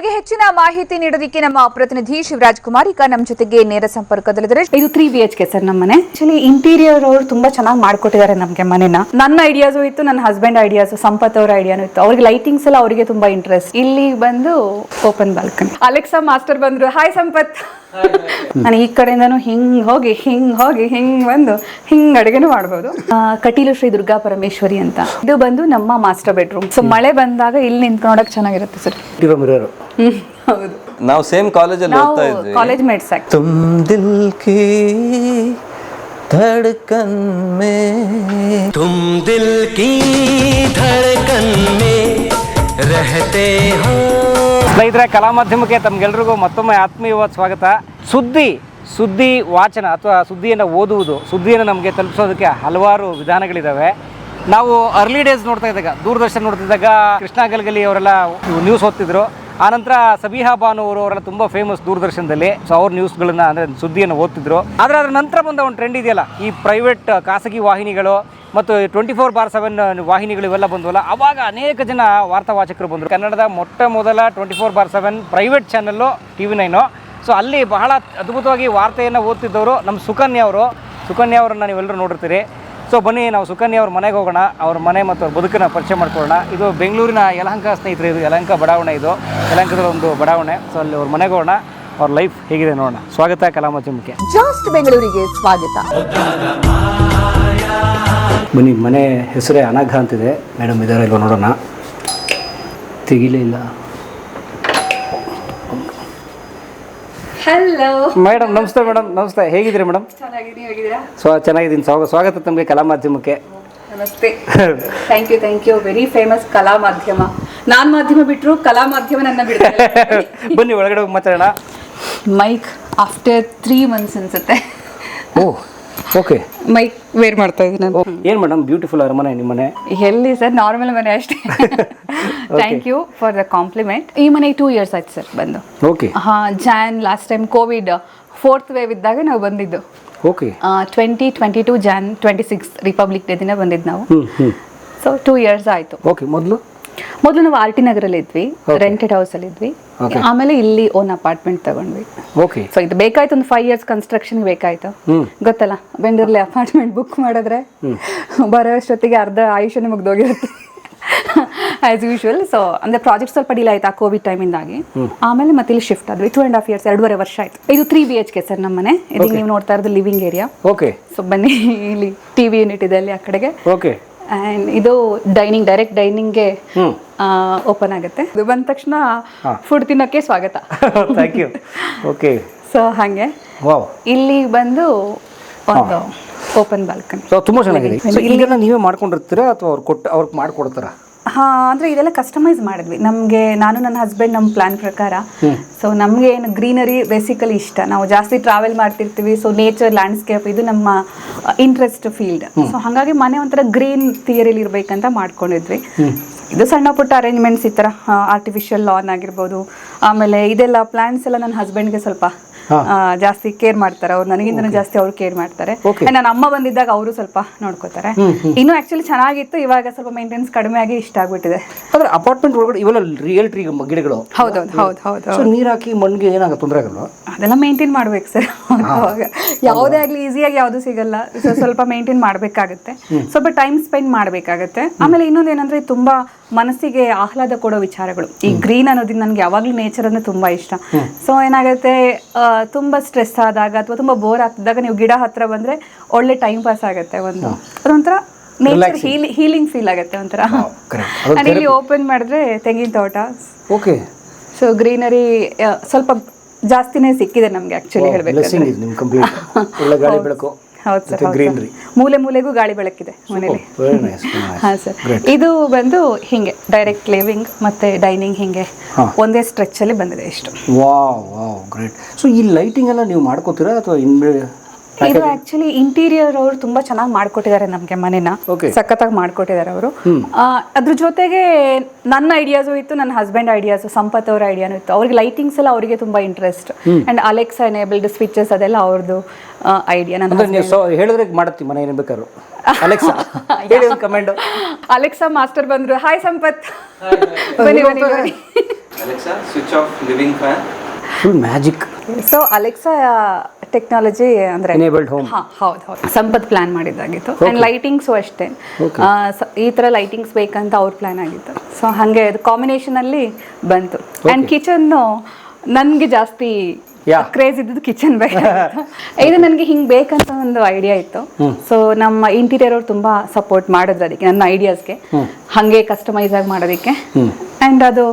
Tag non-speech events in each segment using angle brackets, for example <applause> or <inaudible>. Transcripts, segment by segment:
ಬಗ್ಗೆ ಹೆಚ್ಚಿನ ಮಾಹಿತಿ ನೀಡೋದಕ್ಕೆ ನಮ್ಮ ಪ್ರತಿನಿಧಿ ಶಿವರಾಜ್ ಕುಮಾರ್ ಈಗ ನಮ್ಮ ಜೊತೆಗೆ ನೇರ ಸಂಪರ್ಕದಲ್ಲಿದ್ದಾರೆ. ಇದು three B H K sir ನಮ್ಮ ಮನೆ. ಆಕ್ಚುಲಿ ಇಂಟೀರಿಯರ್ ಅವರು ತುಂಬಾ ಚೆನ್ನಾಗಿ ಮಾಡ್ಕೊಟ್ಟಿದ್ದಾರೆ ನಮಗೆ ಮನೆನ. ನನ್ನ ಐಡಿಯಾಸು ಇತ್ತು ನನ್ನ ಹಸ್ಬೆಂಡ್ ಐಡಿಯಾಸು ಸಂಪತ್ ಅವರ ಐಡಿಯಾನು ಇತ್ತು. ಅವ್ರಿಗೆ ಲೈಟಿಂಗ್ಸ್ ಎಲ್ಲ ಅವರಿಗೆ ತುಂಬಾ ಇಂಟ್ರೆಸ್ಟ್ ಇಲ್ಲಿ ಬಂದು ಓಪನ್ ಬಾಲ್ಕನಿ ಅಲೆಕ್ಸಾ ಮಾಸ್ಟರ್ ಬಂದ್ರು. ಹಾಯ್ ಸಂಪತ್. ನಾನು ಈ ಕಡೆಯಿಂದನು ಹಿಂಗ್ ಹೋಗಿ ಹಿಂಗ್ ಹೋಗಿ ಹಿಂಗ್ ಬಂದು ಹಿಂಗ್ ಅಡುಗೆನೂ ಮಾಡ್ಬೋದು ಆ, ಕಟೀಲು ಶ್ರೀ ದುರ್ಗಾ ಪರಮೇಶ್ವರಿ ಅಂತ ಇದು ಬಂದು ನಮ್ಮ ಮಾಸ್ಟರ್ ಬೆಡ್ರೂಮ್ ಸೊ ಮಳೆ ಬಂದಾಗ ಇಲ್ಲಿ ನಿಂತ್ಕೊಂಡೋಗಕ್ಕೆ ಚೆನ್ನಾಗಿರುತ್ತೆ ಸರ್ ಮಿರರ್ ಹ್ಮ್ ಹೌದು ನಾವು ಸೇಮ್ ಕಾಲೇಜಲ್ಲಿ ನಾವು ಓದ್ತಾ ಇದ್ವಿ ಕಾಲೇಜ್ ಮೇಟ್ಸ್ ಆಗಿ ತುಮ್ ದಿಲ್ ಕಿ ಧಡ್ಕನ್ में तुम दिल की धड़कन में रहते हो ಸ್ನೇಹಿತರೆ, ಕಲಾ ಮಾಧ್ಯಮಕ್ಕೆ ತಮ್ಗೆಲ್ರಿಗೂ ಮತ್ತೊಮ್ಮೆ ಆತ್ಮೀಯವಾದ ಸ್ವಾಗತ. ಸುದ್ದಿ ಸುದ್ದಿ ವಾಚನ ಅಥವಾ ಸುದ್ದಿಯನ್ನು ಓದುವುದು, ಸುದ್ದಿಯನ್ನು ನಮಗೆ ತಲುಪಿಸೋದಕ್ಕೆ ಹಲವಾರು ವಿಧಾನಗಳಿದ್ದಾವೆ ನಾವು ಅರ್ಲಿ ಡೇಸ್ ನೋಡ್ತಾ ಇದ್ದಾಗ, ದೂರದರ್ಶನ ನೋಡ್ತಿದ್ದಾಗ ಕೃಷ್ಣ ಗಲ್ಗಲಿ ಅವರೆಲ್ಲ ನ್ಯೂಸ್ ಓದ್ತಿದ್ರು. ಆನಂತರ ಸಬಿಹಾ ಬಾನು ಅವರು ಅವರೆಲ್ಲ ತುಂಬ ಫೇಮಸ್ ದೂರದರ್ಶನದಲ್ಲಿ. ಸೊ ಅವ್ರ ನ್ಯೂಸ್ಗಳನ್ನ ಅಂದರೆ ಸುದ್ದಿಯನ್ನು ಓದ್ತಿದ್ರು. ಆದರೆ ಅದರ ನಂತರ ಬಂದ ಒಂದು ಟ್ರೆಂಡ್ ಇದೆಯಲ್ಲ, ಈ ಪ್ರೈವೇಟ್ ಖಾಸಗಿ ವಾಹಿನಿಗಳು ಮತ್ತು ಟ್ವೆಂಟಿ ಫೋರ್ ಬಾರ್ ಸೆವೆನ್ ವಾಹಿನಿಗಳು ಇವೆಲ್ಲ ಬಂದವಲ್ಲ, ಅವಾಗ ಅನೇಕ ಜನ ವಾರ್ತಾ ವಾಚಕರು ಬಂದರು. ಕನ್ನಡದ ಮೊಟ್ಟ ಮೊದಲ twenty four bar seven private channel T V nine so ಅಲ್ಲಿ ಬಹಳ ಅದ್ಭುತವಾಗಿ ವಾರ್ತೆಯನ್ನು ಓದ್ತಿದ್ದವರು ನಮ್ಮ ಸುಕನ್ಯಾ ಅವರು. ಸುಕನ್ಯಾ ಅವರನ್ನು ನೀವೆಲ್ಲರೂ ನೋಡಿರ್ತೀರಿ. ಸೊ ಬನ್ನಿ, ನಾವು ಸುಕನ್ಯಾ ಅವ್ರ ಮನೆಗೆ ಹೋಗೋಣ, ಅವ್ರ ಮನೆ ಮತ್ತು ಅವ್ರ ಬದುಕನ್ನು ಪರಿಚಯ ಮಾಡ್ಕೊಳ್ಳೋಣ. ಇದು ಬೆಂಗಳೂರಿನ ಯಲಹಂಕ ಸ್ನೇಹಿತರು, ಇದು ಯಲಹಂಕ ಬಡಾವಣೆ ಇದು. ಯಲಹಂಕದ ಒಂದು ಬಡಾವಣೆ. ಸೊ ಅಲ್ಲಿ ಅವ್ರ ಮನೆಗೆ ಹೋಗೋಣ. ಅವ್ರ ಲೈಫ್ ಹೇಗಿದೆ ನೋಡೋಣ. ಸ್ವಾಗತ ಕಲಾಮಾಧ್ಯಮಕ್ಕೆ ಜಸ್ಟ್ ಬೆಂಗಳೂರಿಗೆ ಸ್ವಾಗತ. ಬನ್ನಿ ಮನೆ ಹೆಸರೇ ಅನಘ ಅಂತಿದೆ. ಮೇಡಮ್ ಇದಾರೆ ಇಲ್ವ ನೋಡೋಣ. ತೆಗಿಲೇ ಇಲ್ಲ. ಹಲೋ ಮೇಡಮ್ ನಮಸ್ತೆ ಮೇಡಮ್ ನಮಸ್ತೆ. ಹೇಗಿದ್ದೀರಿ ಮೇಡಮ್ ಸ್ವ ಚೆನ್ನಾಗಿದ್ದೀನಿ. ಸ್ವಾಗ ಸ್ವಾಗತ ತಮಗೆ ಕಲಾ ಮಾಧ್ಯಮಕ್ಕೆ. ನಮಸ್ತೆ. Thank you thank you very famous ಕಲಾ ಮಾಧ್ಯಮ. ನಾನು ಮಾಧ್ಯಮ ಬಿಟ್ರು ಕಲಾ ಮಾಧ್ಯಮ ನನ್ನ ಬಿಡ್ತಾರೆ. <laughs> ಬನ್ನಿ ಒಳಗಡೆ ಹೋಗಿ ಮಾತಾಡೋಣ. ಮೈಕ್ ಆಫ್ಟರ್ ತ್ರೀ ಮಂತ್ಸ್ ಅನ್ಸುತ್ತೆ. ಓ ಓಕೆ ಮೈಕ್ ವೇರ್ ಮಾಡ್ತಾ ಇದ್ದೀನಿ. ಏನು ಮೇಡಮ್ ಬ್ಯೂಟಿಫುಲ್ ಅರಮನೆ ನಿಮ್ಮನೆ ಎಲ್ಲಿ ಸರ್ ನಾರ್ಮಲ್ ಮನೆ ಅಷ್ಟೇ. Thank you for the compliment ಈ ಮನೆ ಟೂ ಇಯರ್ಸ್ ಆಯ್ತು ಸರ್ ಬಂದು. ಓಕೆ ಹಾಂ Jan last time covid fourth wave ಇದ್ದಾಗ ನಾವು ಬಂದಿದ್ದು. Okay twenty twenty two Jan twenty six republic day ದಿನ ಬಂದಿದ್ದು ನಾವು. ಸೊ ಟೂ ಇಯರ್ಸ್ ಆಯಿತು. ಓಕೆ ಮೊದಲು? ಮೊದಲು ನಾವು ಆರ್ ಟಿ ನಗರಲ್ಲಿ ಇದ್ವಿ ರೆಂಟೆಡ್ ಹೌಸ್ ಅಲ್ಲಿ ಇದ್ವಿ. ಆಮೇಲೆ ಇಲ್ಲಿ ಓನ್ ಅಪಾರ್ಟ್ಮೆಂಟ್ ತಗೊಂಡ್ವಿ. ಓಕೆ ಸೊ ಇದು ಬೇಕಾಯ್ತು ಒಂದು ಫೈವ್ ಇಯರ್ಸ್ ಕನ್ಸ್ಟ್ರಕ್ಷನ್ ಬೇಕಾಯ್ತು. ಗೊತ್ತಲ್ಲ ಬೆಂಗಳೂರಲ್ಲಿ ಅಪಾರ್ಟ್ಮೆಂಟ್ ಬುಕ್ ಮಾಡಿದ್ರೆ ಬರೋ ಅಷ್ಟೊತ್ತಿಗೆ ಅರ್ಧ ಆಯುಷ್ಯ ಮುಗ್ದೋಗಿರುತ್ತೆ ಆಸ್ ಯೂಶುವಲ್ ಸೊ ಅಂದ್ರೆ ಪ್ರಾಜೆಕ್ಟ್ ಸ್ವಲ್ಪ ಡಿಲೇ ಆಯ್ತು ಆ ಕೋವಿಡ್ ಟೈಮಿಂದಾಗಿ ಆಮೇಲೆ ಮತ್ತೆ ಇಲ್ಲಿ ಶಿಫ್ಟ್ ಆದ್ವಿ. ಟೂ ಅಂಡ್ ಹಾಫ್ ಇಯರ್ಸ್ ಎರಡೂವರೆ ವರ್ಷ ಆಯ್ತು. ಇದು three B H K sir ನಮ್ಮ ಮನೆ. ಇದೀಗ ನೀವು ನೋಡ್ತಾ ಇರೋದು ಲಿವಿಂಗ್ ಏರಿಯಾ ಓಕೆ ಸೊ ಬನ್ನಿ ಇಲ್ಲಿ ಟಿವಿ ಯೂನಿಟ್ ಇದೆ ಅಲ್ಲಿ ಆ ಕಡೆಗೆ. ಓಕೆ ಆ್ಯಂಡ್ ಇದು ಡೈನಿಂಗ್ ಡೈರೆಕ್ಟ್ ಡೈನಿಂಗ್ಗೆ. ಓಪನ್ ಆಗುತ್ತೆ. ಇದು ಬಂದ ತಕ್ಷಣ ಫುಡ್ ತಿನ್ನೋಕ್ಕೆ ಸ್ವಾಗತ. ಥ್ಯಾಂಕ್ ಯು ಓಕೆ ಸೊ ಹಾಗೆ. ಇಲ್ಲಿ ಬಂದು ಒಂದು ಓಪನ್ ಬಾಲ್ಕನಿ ಸೊ ತುಂಬ ಚೆನ್ನಾಗಿದೆ. ಸೊ ಇಲ್ಲೆಲ್ಲ ನೀವೇ ಮಾಡ್ಕೊಂಡಿರ್ತೀರಾ ಅಥವಾ ಅವ್ರು ಕೊಟ್ಟು ಅವ್ರಿಗೆ ಮಾಡ್ಕೊಡ್ತಾರಾ? ಹಾ ಅಂದ್ರೆ ಇದೆಲ್ಲ ಕಸ್ಟಮೈಸ್ ಮಾಡಿದ್ವಿ. ನಮಗೆ ನಾನು ನನ್ನ ಹಸ್ಬೆಂಡ್ ನಮ್ಮ ಪ್ಲಾನ್ ಪ್ರಕಾರ. ಸೊ ನಮಗೆ ಏನು ಗ್ರೀನರಿ ಬೇಸಿಕಲಿ ಇಷ್ಟ. ನಾವು ಜಾಸ್ತಿ ಟ್ರಾವೆಲ್ ಮಾಡ್ತಿರ್ತೀವಿ. ಸೊ ನೇಚರ್ ಲ್ಯಾಂಡ್ಸ್ಕೇಪ್ ಇದು ನಮ್ಮ ಇಂಟ್ರೆಸ್ಟ್ ಫೀಲ್ಡ್ ಸೊ ಹಾಗಾಗಿ ಮನೆ ಒಂಥರ ಗ್ರೀನ್ ಥಿಯರಿಲಿ ಇರ್ಬೇಕಂತ ಮಾಡ್ಕೊಂಡಿದ್ವಿ. ಇದು ಸಣ್ಣ ಪುಟ್ಟ ಅರೇಂಜ್ಮೆಂಟ್ಸ್ ಈ ಥರ ಆರ್ಟಿಫಿಷಿಯಲ್ ಲಾನ್ ಆಗಿರ್ಬೋದು. ಆಮೇಲೆ ಇದೆಲ್ಲ ಪ್ಲಾಂಟ್ಸ್ ಎಲ್ಲ ನನ್ನ ಹಸ್ಬೆಂಡ್ಗೆ ಸ್ವಲ್ಪ ಜಾಸ್ತಿ ಕೇರ್ ಮಾಡ್ತಾರೆ. ಅವ್ರು ನನಗಿಂತ ಜಾಸ್ತಿ ಅವ್ರು ಕೇರ್ ಮಾಡ್ತಾರೆ. ನನ್ನ ಅಮ್ಮ ಬಂದಿದ್ದಾಗ ಅವರು ಸ್ವಲ್ಪ ನೋಡ್ಕೋತಾರೆ. ಇನ್ನು ಆಕ್ಚುಲಿ ಚೆನ್ನಾಗಿತ್ತು. ಇವಾಗ ಸ್ವಲ್ಪ ಮೇಂಟೆನೆನ್ಸ್ ಕಡಿಮೆ ಆಗಿ ಇಷ್ಟ ಆಗ್ಬಿಟ್ಟಿದೆ. ಆದ್ರೆ ಅಪಾರ್ಟ್ಮೆಂಟ್ ಒಳಗಡೆ ಇವೆಲ್ಲ ರಿಯಲ್ ಟ್ರೀ ಗಿಡಗಳು? ಹೌದೌದು ಹೌದು ಹೌದು ಸೊ ನೀರು ಹಾಕಿ ಮಣ್ಣಿಗೆ ಏನಾಗ ತೊಂದರೆ ಅದೆಲ್ಲ ಮೇಂಟೈನ್ ಮಾಡ್ಬೇಕು ಸರ್ ಅವಾಗ ಯಾವುದೇ ಆಗಲಿ ಈಸಿಯಾಗಿ ಯಾವುದು ಸಿಗಲ್ಲ. ಸೊ ಸ್ವಲ್ಪ ಮೇಂಟೈನ್ ಮಾಡಬೇಕಾಗುತ್ತೆ. ಸ್ವಲ್ಪ ಟೈಮ್ ಸ್ಪೆಂಡ್ ಮಾಡಬೇಕಾಗುತ್ತೆ. ಆಮೇಲೆ ಇನ್ನೊಂದು ಏನಂದ್ರೆ ತುಂಬಾ ಮನಸ್ಸಿಗೆ ಆಹ್ಲಾದ ಕೊಡೋ ವಿಚಾರಗಳು. ಈ ಗ್ರೀನ್ ಅನ್ನೋದು ನನಗೆ ಯಾವಾಗಲೂ ನೇಚರ್ ಅಂದ್ರೆ ತುಂಬಾ ಇಷ್ಟ. ಸೊ ಏನಾಗುತ್ತೆ ತುಂಬಾ ಸ್ಟ್ರೆಸ್ ಆದಾಗ ಅಥವಾ ತುಂಬಾ ಬೋರ್ ಆಗ್ತಿದ್ದಾಗ ನೀವು ಗಿಡ ಹತ್ರ ಬಂದ್ರೆ ಒಳ್ಳೆ ಟೈಮ್ ಪಾಸ್ ಆಗುತ್ತೆ ಒಂದು. ಅದೊಂಥರ ನೇಚರ್ ಹೀಲಿಂಗ್ ಫೀಲ್ ಆಗುತ್ತೆ ಒಂಥರ. ಇಲ್ಲಿ ಓಪನ್ ಮಾಡಿದ್ರೆ ತೆಂಗಿನ ತೋಟ. ಓಕೆ ಸೊ ಗ್ರೀನರಿ ಸ್ವಲ್ಪ ಜಾಸ್ತಿನೇ ಸಿಕ್ಕಿದೆ ನಮ್ಗೆ ಆಕ್ಚುಲಿ ಹೇಳಬೇಕು ಹೇಳ್ಬೇಕು ಹೌದು ಸರ್ ಗ್ರೀನರಿ ಮೂಲೆ ಮೂಲೆಗೂ ಗಾಳಿ ಬೆಳಕಿದೆ ಮನೇಲಿ. ವೆರಿ ಹಾ ಸರ್. ಇದು ಬಂದು ಹಿಂಗೆ ಡೈರೆಕ್ಟ್ ಲಿವಿಂಗ್ ಮತ್ತೆ ಡೈನಿಂಗ್ ಹಿಂಗೆ ಒಂದೇ ಸ್ಟ್ರೆಚ್ ಅಲ್ಲಿ ಬಂದಿದೆ ಇಷ್ಟು. ವಾವ್ ವಾವ್ ಗ್ರೇಟ್ ಸೊ ಈ ಲೈಟಿಂಗ್ ಎಲ್ಲ ನೀವು ಮಾಡ್ಕೋತೀರಾ ಅಥವಾ ಇದು ಆಕ್ಚುಲಿ ಇಂಟೀರಿಯರ್ ಅವರು ತುಂಬಾ ಚೆನ್ನಾಗಿ ಮಾಡ್ಕೊಟ್ಟಿದ್ದಾರೆ ನಮ್ಗೆ ಮನೆನ. ಸಖತ್ತಾಗಿ ಮಾಡ್ಕೊಟ್ಟಿದ್ದಾರೆ ಅವರು. ಅದ್ರ ಜೊತೆಗೆ ನನ್ನ ಐಡಿಯಾಸು ಇತ್ತು ನನ್ನ ಹಸ್ಬೆಂಡ್ ಐಡಿಯಾಸು ಸಂಪತ್ ಅವರ ಐಡಿಯಾನು ಇತ್ತು. ಅವ್ರಿಗೆ ಲೈಟಿಂಗ್ಸ್ ಎಲ್ಲ ಅವರಿಗೆ ತುಂಬಾ interest and Alexa enabled switches ಅದೆಲ್ಲ ಅವ್ರದ್ದು ಐಡಿಯಾ ನನ್ನ ಹೇಳಿದ್ರೆ ಮಾಡುತ್ತೀವಿ ಮನೆ ಏನು ಬೇಕಾದ್ರು. ಅಲೆಕ್ಸಾ <laughs> ಹೇಳಿ ಒಂದು ಕಮೆಂಟ್ ಅಲೆಕ್ಸಾ ಮಾಸ್ಟರ್ ಬಂದ್ರು. ಹಾಯ್ ಸಂಪತ್. <laughs> ಬನ್ನಿ ಬನ್ನಿ ಬನ್ನಿ. Alexa switch off living fan full magic so Alexa technology ಅಂದ್ರೆ. ಹೌದು ಹೌದು. ಸಂಪತ್ ಪ್ಲಾನ್ ಮಾಡಿದ್ದಾಗಿತ್ತು. ಅಂಡ್ ಲೈಟಿಂಗ್ಸು ಅಷ್ಟೇ. ಈ ತರ ಲೈಟಿಂಗ್ಸ್ ಬೇಕಂತ ಅವ್ರ ಪ್ಲಾನ್ ಆಗಿತ್ತು. ಸೊ ಹಾಗೆ ಅದು ಕಾಂಬಿನೇಷನ್ ಅಲ್ಲಿ ಬಂತು. ಅಂಡ್ ಕಿಚನ್ ನನ್ಗೆ ಜಾಸ್ತಿ. ಕ್ರೇಜ್ ಇದ್ದದ್ದು ಕಿಚನ್ ಬೇಕಾಗಿತ್ತು <laughs> ಇದು ನನಗೆ ಹಿಂಗೆ ಬೇಕಂತ ಒಂದು ಐಡಿಯಾ ಇತ್ತು. ಸೊ ನಮ್ಮ ಇಂಟೀರಿಯರ್ ಅವ್ರು ತುಂಬಾ ಸಪೋರ್ಟ್ ಮಾಡಿದ್ರು ಅದಕ್ಕೆ ನನ್ನ ಐಡಿಯಾಸ್ಗೆ ಹಾಗೆ ಕಸ್ಟಮೈಸ್ ಆಗಿ ಮಾಡೋದಕ್ಕೆ. ಆ್ಯಂಡ್ ಅದು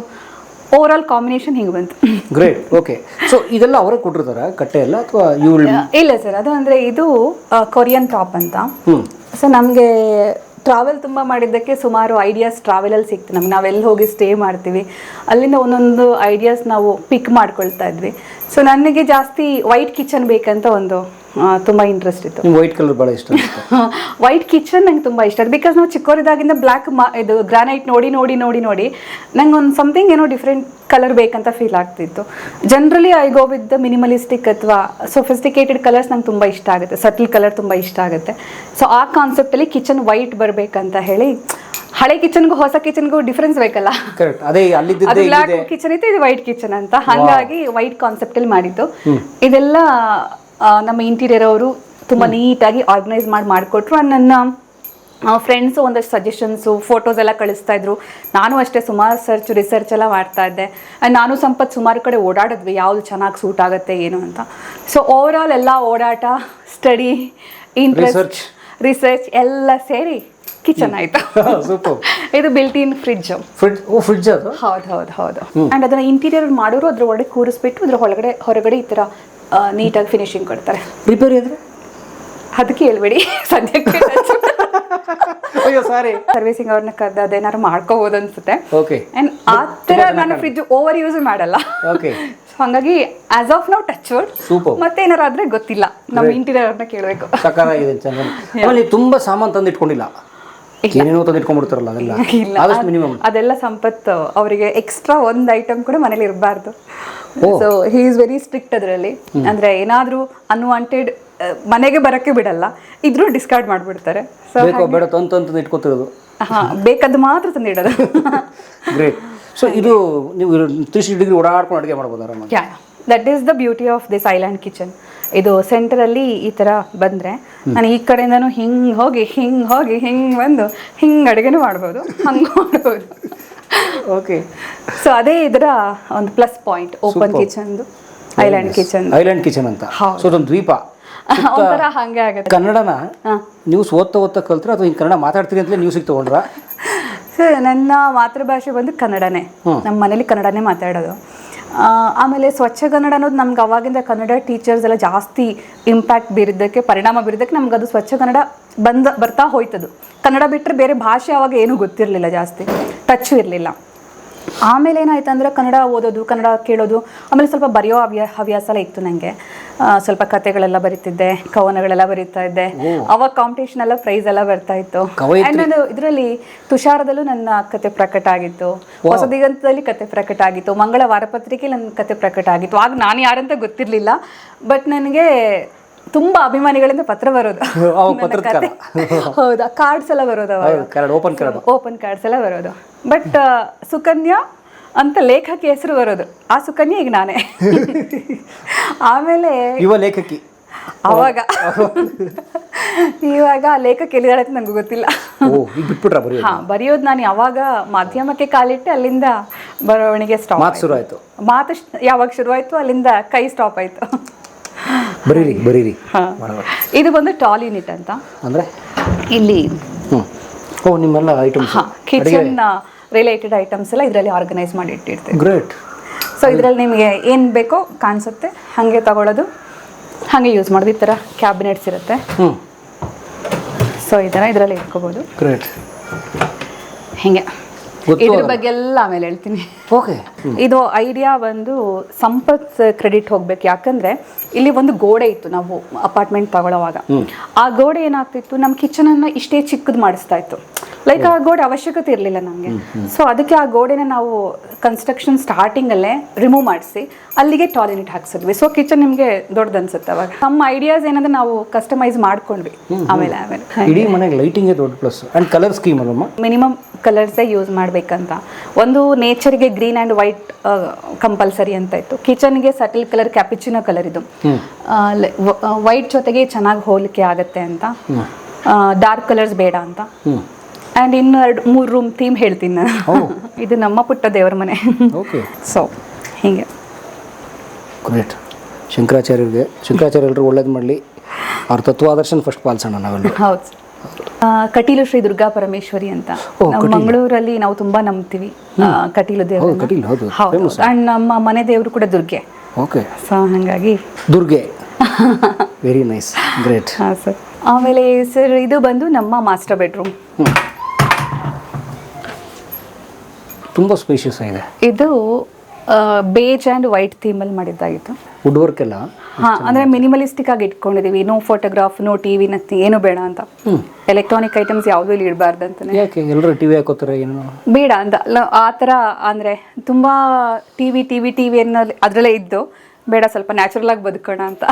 ಓವರ್ ಆಲ್ ಕಾಂಬಿನೇಷನ್ ಹಿಂಗೆ ಬಂತು. ಗ್ರೇಟ್ ಓಕೆ ಸೊ ಇದೆಲ್ಲ ಅವರೇ ಕೊಟ್ಟಿರ್ತಾರ? ಕಟ್ಟೆ ಎಲ್ಲ ಅಥವಾ ಇವ್ಳು ಇಲ್ಲ ಸರ್ ಅದು ಅಂದರೆ ಇದು ಕೊರಿಯನ್ ಟಾಪ್ ಅಂತ. ಸೊ ನಮಗೆ ಟ್ರಾವೆಲ್ ತುಂಬ ಮಾಡಿದ್ದಕ್ಕೆ ಸುಮಾರು ಐಡಿಯಾಸ್ ಟ್ರಾವೆಲಲ್ಲಿ ಸಿಕ್ತು. ನಮ್ಗೆ ನಾವೆಲ್ಲಿ ಹೋಗಿ ಸ್ಟೇ ಮಾಡ್ತೀವಿ ಅಲ್ಲಿಂದ ಒಂದೊಂದು ಐಡಿಯಾಸ್ ನಾವು ಪಿಕ್ ಮಾಡ್ಕೊಳ್ತಾ ಇದ್ವಿ. ಸೊ ನನಗೆ ಜಾಸ್ತಿ ವೈಟ್ ಕಿಚನ್ ಬೇಕಂತ ಒಂದು ತುಂಬ ಇಂಟ್ರೆಸ್ಟ್ ಇತ್ತು. ವೈಟ್ ಕಲರ್ ಭಾಳ ಇಷ್ಟ ವೈಟ್ ಕಿಚನ್ ನಂಗೆ ತುಂಬ ಇಷ್ಟ. ಬಿಕಾಸ್ ನಾವು ಚಿಕ್ಕವರಿದ್ದಾಗಿಂದ ಬ್ಲ್ಯಾಕ್ ಮಾ ಇದು ಗ್ರಾನೈಟ್ ನೋಡಿ ನೋಡಿ ನೋಡಿ ನೋಡಿ ನಂಗೆ ಒಂದು ಸಮಥಿಂಗ್ ಏನೋ ಡಿಫ್ರೆಂಟ್ ಕಲರ್ ಬೇಕಂತ ಫೀಲ್ ಆಗ್ತಿತ್ತು. Generally I go with the minimalistic ಅಥವಾ ಸೊಫಿಸ್ಟಿಕೇಟೆಡ್ ಕಲರ್ಸ್ ನಂಗೆ ತುಂಬ ಇಷ್ಟ ಆಗುತ್ತೆ. ಸಟಲ್ ಕಲರ್ ತುಂಬ ಇಷ್ಟ ಆಗುತ್ತೆ. ಸೊ ಆ ಕಾನ್ಸೆಪ್ಟಲ್ಲಿ ಕಿಚನ್ ವೈಟ್ ಬರಬೇಕಂತ ಹೇಳಿ ಹಳೆ ಕಿಚನ್ಗೂ ಹೊಸ ಕಿಚನ್ಗೂ ಡಿಫ್ರೆನ್ಸ್ ಬೇಕಲ್ಲ. ಕರೆಕ್ಟ್ ಅದೇ ಬ್ಲ್ಯಾಕ್ ಕಿಚನ್ ಇತ್ತು ಇದು ವೈಟ್ ಕಿಚನ್ ಅಂತ. ಹಾಗಾಗಿ ವೈಟ್ ಕಾನ್ಸೆಪ್ಟ್ ಅಲ್ಲಿ ಮಾಡಿದ್ದು. ಇದೆಲ್ಲ ನಮ್ಮ ಇಂಟೀರಿಯರ್ ಅವರು ತುಂಬ ನೀಟಾಗಿ ಆರ್ಗನೈಸ್ ಮಾಡಿ ಮಾಡಿಕೊಟ್ರು. ಆ್ಯಂಡ್ ನನ್ನ ಫ್ರೆಂಡ್ಸು ಒಂದಷ್ಟು ಸಜೆಷನ್ಸು ಫೋಟೋಸ್ ಎಲ್ಲ ಕಳಿಸ್ತಾ ಇದ್ರು. ನಾನು ಅಷ್ಟೇ ಸುಮಾರು ಸರ್ಚ್ ರಿಸರ್ಚ್ ಎಲ್ಲ ಮಾಡ್ತಾ ಇದ್ದೆ. ಆ್ಯಂಡ್ ನಾನು ಸಂಪತ್ ಸುಮಾರು ಕಡೆ ಓಡಾಡಿದ್ವಿ. ಯಾವುದು ಚೆನ್ನಾಗಿ ಸೂಟ್ ಆಗುತ್ತೆ ಏನು ಅಂತ. ಸೊ ಓವರ್ ಆಲ್ ಎಲ್ಲ ಓಡಾಟ ಸ್ಟಡಿ ಇಂಟ್ರೆಸ್ಟ್. ರಿಸರ್ಚ್ ಎಲ್ಲ ಸೇರಿ ಕಿಚನ್ ಆಯ್ತು ಸೂಪರ್ ಇದು built in fridge fridge oh fridge ಅದು? ಹೌದು ಹೌದು ಹೌದು. ಅಂಡ್ ಅದನ್ನ ಇಂಟೀರಿಯರ್ ಮಾಡೋರು ಅದ್ರ ಒಳಗೆ ಕೂರಿಸ್ಬಿಟ್ಟು ಅದ್ರ ಒಳಗಡೆ ಹೊರಗಡೆ ಈ ತರ ನೀಟಾಗಿ ಫಿನಿಶಿಂಗ್ ಕೊಡ್ತಾರೆ. ರಿಪೇರಿ ಆದರೆ ಅದಕ್ಕೆ ಹೇಳ್ಬೇಡಿ. <laughs> ಸದ್ಯಕ್ಕೆ ಅಯ್ಯೋ ಸಾರಿ ಸರ್ವಿಸಿಂಗ್ ಅವ್ರನ್ನ ಕರೆದ ಅದೇನಾದ್ರು ಮಾಡ್ಕೋಬಹುದು ಅನ್ಸುತ್ತೆ. ಓಕೆ ಅಂಡ್ ಆ ತರ ನಾನು ಫ್ರಿಜ್ ಓವರ್ ಯೂಸ್ ಮಾಡಲ್ಲ. ಓಕೆ ಹಾಗಾಗಿ as of now touch Super. ಮತ್ತೆ ಏನಾರು ಆದ್ರೆ ಗೊತ್ತಿಲ್ಲ. ನಮ್ಮ ಇಂಟೀರಿಯರ್ ಅವ್ರನ್ನ ಕೇಳಬೇಕು. ಚೆನ್ನಾಗಿ <laughs> ತುಂಬ ಸಾಮಾನು ತಂದು ಇಟ್ಕೊಂಡಿಲ್ಲ ಏನೇನೋ ತಂದು ಇಟ್ಕೊಂಡ್ಬಿಡ್ತಾರಲ್ಲ ಅದೆಲ್ಲ ಆದಷ್ಟು ಮಿನಿಮಮ್ ಅದೆಲ್ಲ ಸಂಪತ್ತು. ಅವರಿಗೆ ಎಕ್ಸ್ಟ್ರಾ ಒಂದು ಐಟಮ್ ಕೂಡ ಮನೇಲಿ ಇರಬಾರ್ದು. So he is very strict ಅದರಲ್ಲಿ. ಅಂದ್ರೆ ಏನಾದರೂ ಅನ್ವಾಂಟೆಡ್ ಮನೆಗೆ ಬರಕ್ಕೆ ಬಿಡಲ್ಲ. ಇದ್ರೂ ಡಿಸ್ಕಾರ್ಡ್ ಮಾಡ್ಬಿಡ್ತಾರೆ. ಸೊ ಬೇಡ ತಂದು ತಂದು ಇಟ್ಕೊತಿರೋದು. ಹಾ ಬೇಕಾದ ಮಾತ್ರ ತಂದಿಡೋದು ಗ್ರೇಟ್ ಸೊ ಇದು ನೀವು ತ್ರೀ ಸಿಕ್ಸ್ಟಿ ಡಿಗ್ರಿ ಓಡಾಡ್ಕೊಂಡು ಅಡುಗೆ ಮಾಡ್ಬೋದು ಆರಾಮಾಗಿ that is the beauty of this island kitchen ಇದು ಸೆಂಟರಲ್ಲಿ ಈ ಥರ ಬಂದರೆ ನಾನು ಈ ಕಡೆಯಿಂದನೂ ಹಿಂಗೆ ಹೋಗಿ ಹಿಂಗೆ ಹೋಗಿ ಹಿಂಗೆ ಬಂದು ಹಿಂಗೆ ಅಡುಗೆನೂ ಮಾಡ್ಬೋದು ಹಂಗೆ <laughs> ಮಾಡ್ಬೋದು. ಓಕೆ ಸೊ ಅದೇ ಇದರ ಒಂದು ಪ್ಲಸ್ ಪಾಯಿಂಟ್ ಓಪನ್ ಕಿಚನ್ದು ಐಲ್ಯಾಂಡ್ ಕಿಚನ್ ಐಲ್ಯಾಂಡ್ ಕಿಚನ್ ಅಂತ. ಸೊ ಅದೊಂದು ದ್ವೀಪ. <laughs> ಒಂಥರ ಹಂಗೆ ಆಗುತ್ತೆ. ಕನ್ನಡನ ನ್ಯೂಸ್ ಓದ್ತಾ ಓದ್ತಾ ಕಲ್ತ್ರೆ ಅಥವಾ ಹಿಂಗೆ ಕನ್ನಡ ಮಾತಾಡ್ತೀನಿ ಅಂತಲೇ ನ್ಯೂಸಿಗೆ ತೊಗೊಂಡ್ರ? ಸರ್ ನನ್ನ ಮಾತೃಭಾಷೆ ಬಂದು ಕನ್ನಡನೇ. ನಮ್ಮ ಮನೇಲಿ ಕನ್ನಡನೇ ಮಾತಾಡೋದು. ಆಮೇಲೆ ಸ್ವಚ್ಛ ಕನ್ನಡ ಅನ್ನೋದು ನಮ್ಗೆ ಅವಾಗಿಂದ ಕನ್ನಡ ಟೀಚರ್ಸ್ ಎಲ್ಲ ಜಾಸ್ತಿ ಇಂಪ್ಯಾಕ್ಟ್ ಬೀರಿದ್ದಕ್ಕೆ, ಪರಿಣಾಮ ಬೀರಿದ್ದಕ್ಕೆ ನಮ್ಗೆ ಅದು ಸ್ವಚ್ಛ ಕನ್ನಡ ಬಂದ, ಬರ್ತಾ ಹೋಯ್ತದು. ಕನ್ನಡ ಬಿಟ್ಟರೆ ಬೇರೆ ಭಾಷೆ ಅವಾಗ ಏನೂ ಗೊತ್ತಿರಲಿಲ್ಲ ಜಾಸ್ತಿ. ಟಚ್ ಇರಲಿಲ್ಲ. ಆಮೇಲೆ ಏನಾಯ್ತು ಅಂದರೆ ಕನ್ನಡ ಓದೋದು ಕನ್ನಡ ಕೇಳೋದು ಆಮೇಲೆ ಸ್ವಲ್ಪ ಬರೆಯೋ ಹವ್ಯ ಹವ್ಯಾಸ ಎಲ್ಲ ಇತ್ತು ನನಗೆ ಸ್ವಲ್ಪ ಕತೆಗಳೆಲ್ಲ ಬರೀತಿದ್ದೆ ಕವನಗಳೆಲ್ಲ ಬರೀತಾ ಇದ್ದೆ. ಅವಾಗ ಕಾಂಪಿಟೇಷನ್ ಎಲ್ಲ ಪ್ರೈಸ್ ಎಲ್ಲ ಬರ್ತಾ ಇತ್ತು. ನಾನು ಇದರಲ್ಲಿ ತುಷಾರದಲ್ಲೂ ನನ್ನ ಕತೆ ಪ್ರಕಟ ಆಗಿತ್ತು. ಹೊಸ ದಿಗಂತದಲ್ಲಿ ಕತೆ ಪ್ರಕಟ ಆಗಿತ್ತು. ಮಂಗಳ ವಾರಪತ್ರಿಕೆ ನನ್ನ ಕತೆ ಪ್ರಕಟ ಆಗಿತ್ತು. ಆಗ ನಾನು ಯಾರಂತ ಗೊತ್ತಿರಲಿಲ್ಲ. ಬಟ್ ನನಗೆ ತುಂಬಾ ಅಭಿಮಾನಿಗಳಿಂದ ಪತ್ರ ಬರೋದು. ಹೌದಾ? ಕಾರ್ಡ್ಸ್ ಎಲ್ಲ ಬರೋದು ಓಪನ್ ಕಾರ್ಡ್ಸ್ ಎಲ್ಲ ಬರೋದು. ಬಟ್ ಸುಕನ್ಯಾ ಅಂತ ಲೇಖಕಿ ಹೆಸರು ಬರೋದು. ಆ ಸುಕನ್ಯಾ ಈಗ ನಾನೇ. <laughs> ಆಮೇಲೆ ಯುವ ಲೇಖಕಿ. ಅವಾಗ. <laughs> ಇವಾಗ ಲೇಖಕ ಎಲ್ಲಿದ್ದಾಳೆ ಅಂತ ನಂಗೆ ಗೊತ್ತಿಲ್ಲ. ಹಾ ಬರೆಯೋದು ನಾನು ಯಾವಾಗ ಮಾಧ್ಯಮಕ್ಕೆ ಕಾಲಿಟ್ಟೆ ಅಲ್ಲಿಂದ ಬರವಣಿಗೆ ಸ್ಟಾಪ್ ಮಾತು ಶುರು ಆಯ್ತು? ಮಾತು ಯಾವಾಗ ಶುರುವಾಯಿತು ಅಲ್ಲಿಂದ ಕೈ ಸ್ಟಾಪ್ ಆಯ್ತು. ಬರೀರಿ ಬರೀರಿ. ಹಾ. ಇದು ಬಂದು ಟಾಲ್ ಯೂನಿಟ್ ಅಂತ. ಅಂದರೆ? ಇಲ್ಲಿ ಹ್ಞೂ ಓ ನಿಮ್ಮೆಲ್ಲ ಐಟಮ್ಸ್ ಕಿಚನ್ ರಿಲೇಟೆಡ್ ಐಟಮ್ಸ್ ಎಲ್ಲ ಇದರಲ್ಲಿ ಆರ್ಗನೈಸ್ ಮಾಡಿ ಇಟ್ಟಿರ್ತೀವಿ. ಗ್ರೇಟ್ ಸೊ ಇದರಲ್ಲಿ ನಿಮಗೆ ಏನು ಬೇಕೋ ಕಾಣಿಸುತ್ತೆ ಹಾಗೆ ತಗೊಳ್ಳೋದು. ಹಾಗೆ ಯೂಸ್ ಮಾಡೋದು. ಈ ಥರ ಕ್ಯಾಬಿನೆಟ್ಸ್ ಇರುತ್ತೆ. ಸೊ ಈ ಥರ ಇದರಲ್ಲಿ ಇಟ್ಕೋಬೋದು. ಗ್ರೇಟ್ ಹಿಂಗೆ. ಇದ್ರ ಬಗ್ಗೆ ಎಲ್ಲ ಆಮೇಲೆ ಹೇಳ್ತೀನಿ. ಓಕೆ ಇದು ಐಡಿಯಾ ಬಂದು ಸಂಪತ್ ಕ್ರೆಡಿಟ್ ಹೋಗ್ಬೇಕು. ಯಾಕಂದ್ರೆ ಇಲ್ಲಿ ಒಂದು ಗೋಡೆ ಇತ್ತು ನಾವು ಅಪಾರ್ಟ್ಮೆಂಟ್ ತಗೊಳ್ಳೋವಾಗ ಆ ಗೋಡೆ ಏನಾಗ್ತಿತ್ತು? ನಮ್ಮ ಕಿಚನ್ ಅನ್ನ ಇಷ್ಟೇ ಚಿಕ್ಕದು ಮಾಡಿಸ್ತಾ ಇತ್ತು. ಲೈಕ್ ಆ ಗೋಡೆ ಅವಶ್ಯಕತೆ ಇರಲಿಲ್ಲ ನಮಗೆ. ಸೊ ಅದಕ್ಕೆ ಆ ಗೋಡೆನ ನಾವು ಕನ್ಸ್ಟ್ರಕ್ಷನ್ ಸ್ಟಾರ್ಟಿಂಗಲ್ಲೇ ರಿಮೂವ್ ಮಾಡಿಸಿ ಅಲ್ಲಿಗೆ ಟಾಯ್ಲೆಟ್ ಹಾಕ್ಸಿದ್ವಿ. ಸೊ ಕಿಚನ್ ನಿಮಗೆ ದೊಡ್ಡದು ಅನ್ಸುತ್ತೆ ಅವಾಗ. ನಮ್ಮ ಐಡಿಯಾಸ್ ಏನಂದ್ರೆ ನಾವು ಕಸ್ಟಮೈಸ್ ಮಾಡ್ಕೊಂಡ್ವಿ. ಆಮೇಲೆ ಆಮೇಲೆ. ಇಡೀ ಮನೆಗೆ ಲೈಟಿಂಗ್ ದೊಡ್ಡ ಪ್ಲಸ್ ಆ್ಯಂಡ್ ಕಲರ್ ಸ್ಕೀಮ್ ಅಲ್ಲಮ್ಮ ಮಿನಿಮಮ್ ಕಲರ್ಸೇ ಯೂಸ್ ಮಾಡಬೇಕಂತ. ಒಂದು ನೇಚರ್ಗೆ ಗ್ರೀನ್ ಆ್ಯಂಡ್ ವೈಟ್ ಕಂಪಲ್ಸರಿ ಅಂತ ಇತ್ತು. ಕಿಚನ್ಗೆ ಸಟಲ್ ಕಲರ್ ಕ್ಯಾಪಿಚಿನೋ ಕಲರ್ ಇದು. ವೈಟ್ ಜೊತೆಗೆ ಚೆನ್ನಾಗಿ ಹೋಲಿಕೆ ಆಗುತ್ತೆ ಅಂತ. ಡಾರ್ಕ್ ಕಲರ್ಸ್ ಬೇಡ ಅಂತ. ಆ್ಯಂಡ್ ಇನ್ನು ಎರಡು ಮೂರು ರೂಮ್ ಥೀಮ್ ಹೇಳ್ತೀನಿ ನಾನು. <laughs> ಇದು ನಮ್ಮ ಪುಟ್ಟ ದೇವರ ಮನೆ. ಓಕೆ ಸೊ <laughs> ಹೀಗೆ. ಗ್ರೇಟ್ ಶಂಕರಾಚಾರ್ಯರಿಗೆ ಶಂಕರಾಚಾರ್ಯ ಎಲ್ಲರೂ ಒಳ್ಳೇದು ಮಾಡಲಿ. ಅವ್ರ ತತ್ವಾದರ್ಶನ ಫಸ್ಟ್ ಪಾಲಿಸೋಣ ನಾವೆಲ್ಲ ಹೌದು ಕಟೀಲು ಶ್ರೀ ದುರ್ಗಾ ಪರಮೇಶ್ವರಿ ಅಂತ. ಮಂಗಳೂರಲ್ಲಿ ನಾವು ತುಂಬಾ ನಂಬ್ತೀವಿ ಕಟೀಲು ದೇವರು ಕಟೀಲು, ಹೌದು, ಹೌದು ಅಂಡ್ ನಮ್ಮ ಮನೆ ದೇವರು ಕೂಡ ದುರ್ಗೆ. ಓಕೆ ಸೊ ಹಾಗಾಗಿ. ದುರ್ಗೆ. ವೆರಿ ನೈಸ್ ಗ್ರೇಟ್ ಹಾಂ ಸರ್ ಆಮೇಲೆ ಸರ್ ಇದು ಬಂದು ನಮ್ಮ ಮಾಸ್ಟರ್ ಬೆಡ್ರೂಮ್ ತುಂಬ ಸ್ಪೇಷಿಯಸ್ ಆಗಿದೆ. ಇದು ಬೇಜ್ ಆ್ಯಂಡ್ ವೈಟ್ ಥೀಮಲ್ಲಿ ಮಾಡಿದ್ದಾಗಿತ್ತು. ವುಡ್ ವರ್ಕ್ ಎಲ್ಲ ಹಾ ಅಂದ್ರೆ ಮಿನಿಮಲಿಸ್ಟಿಕ್ ಆಗಿ ಇಟ್ಕೊಂಡಿದ್ದೀವಿ no photograph no TV nothing ಏನು ಬೇಡ ಅಂತ. ಎಲೆಕ್ಟ್ರಾನಿಕ್ ಐಟಮ್ಸ್ ಯಾವುದೂ ಇಲ್ಲಿ ಇಡಬಾರ್ದು ಅಂತಾನೆ. ಯಾಕೆ? ಎಲ್ಲರೂ ಟಿ ವಿ ಹಾಕೋತಾರೆ ಏನು? ಬೇಡ ಅಂತ. ಆ ಥರ ಅಂದರೆ ತುಂಬ T V T V T V ಅನ್ನೋ ಅದರಲ್ಲೇ ಇದ್ದು ಬೇಡ ಸ್ವಲ್ಪ ನ್ಯಾಚುರಲ್ ಆಗಿ ಬದುಕೋಣ ಅಂತ.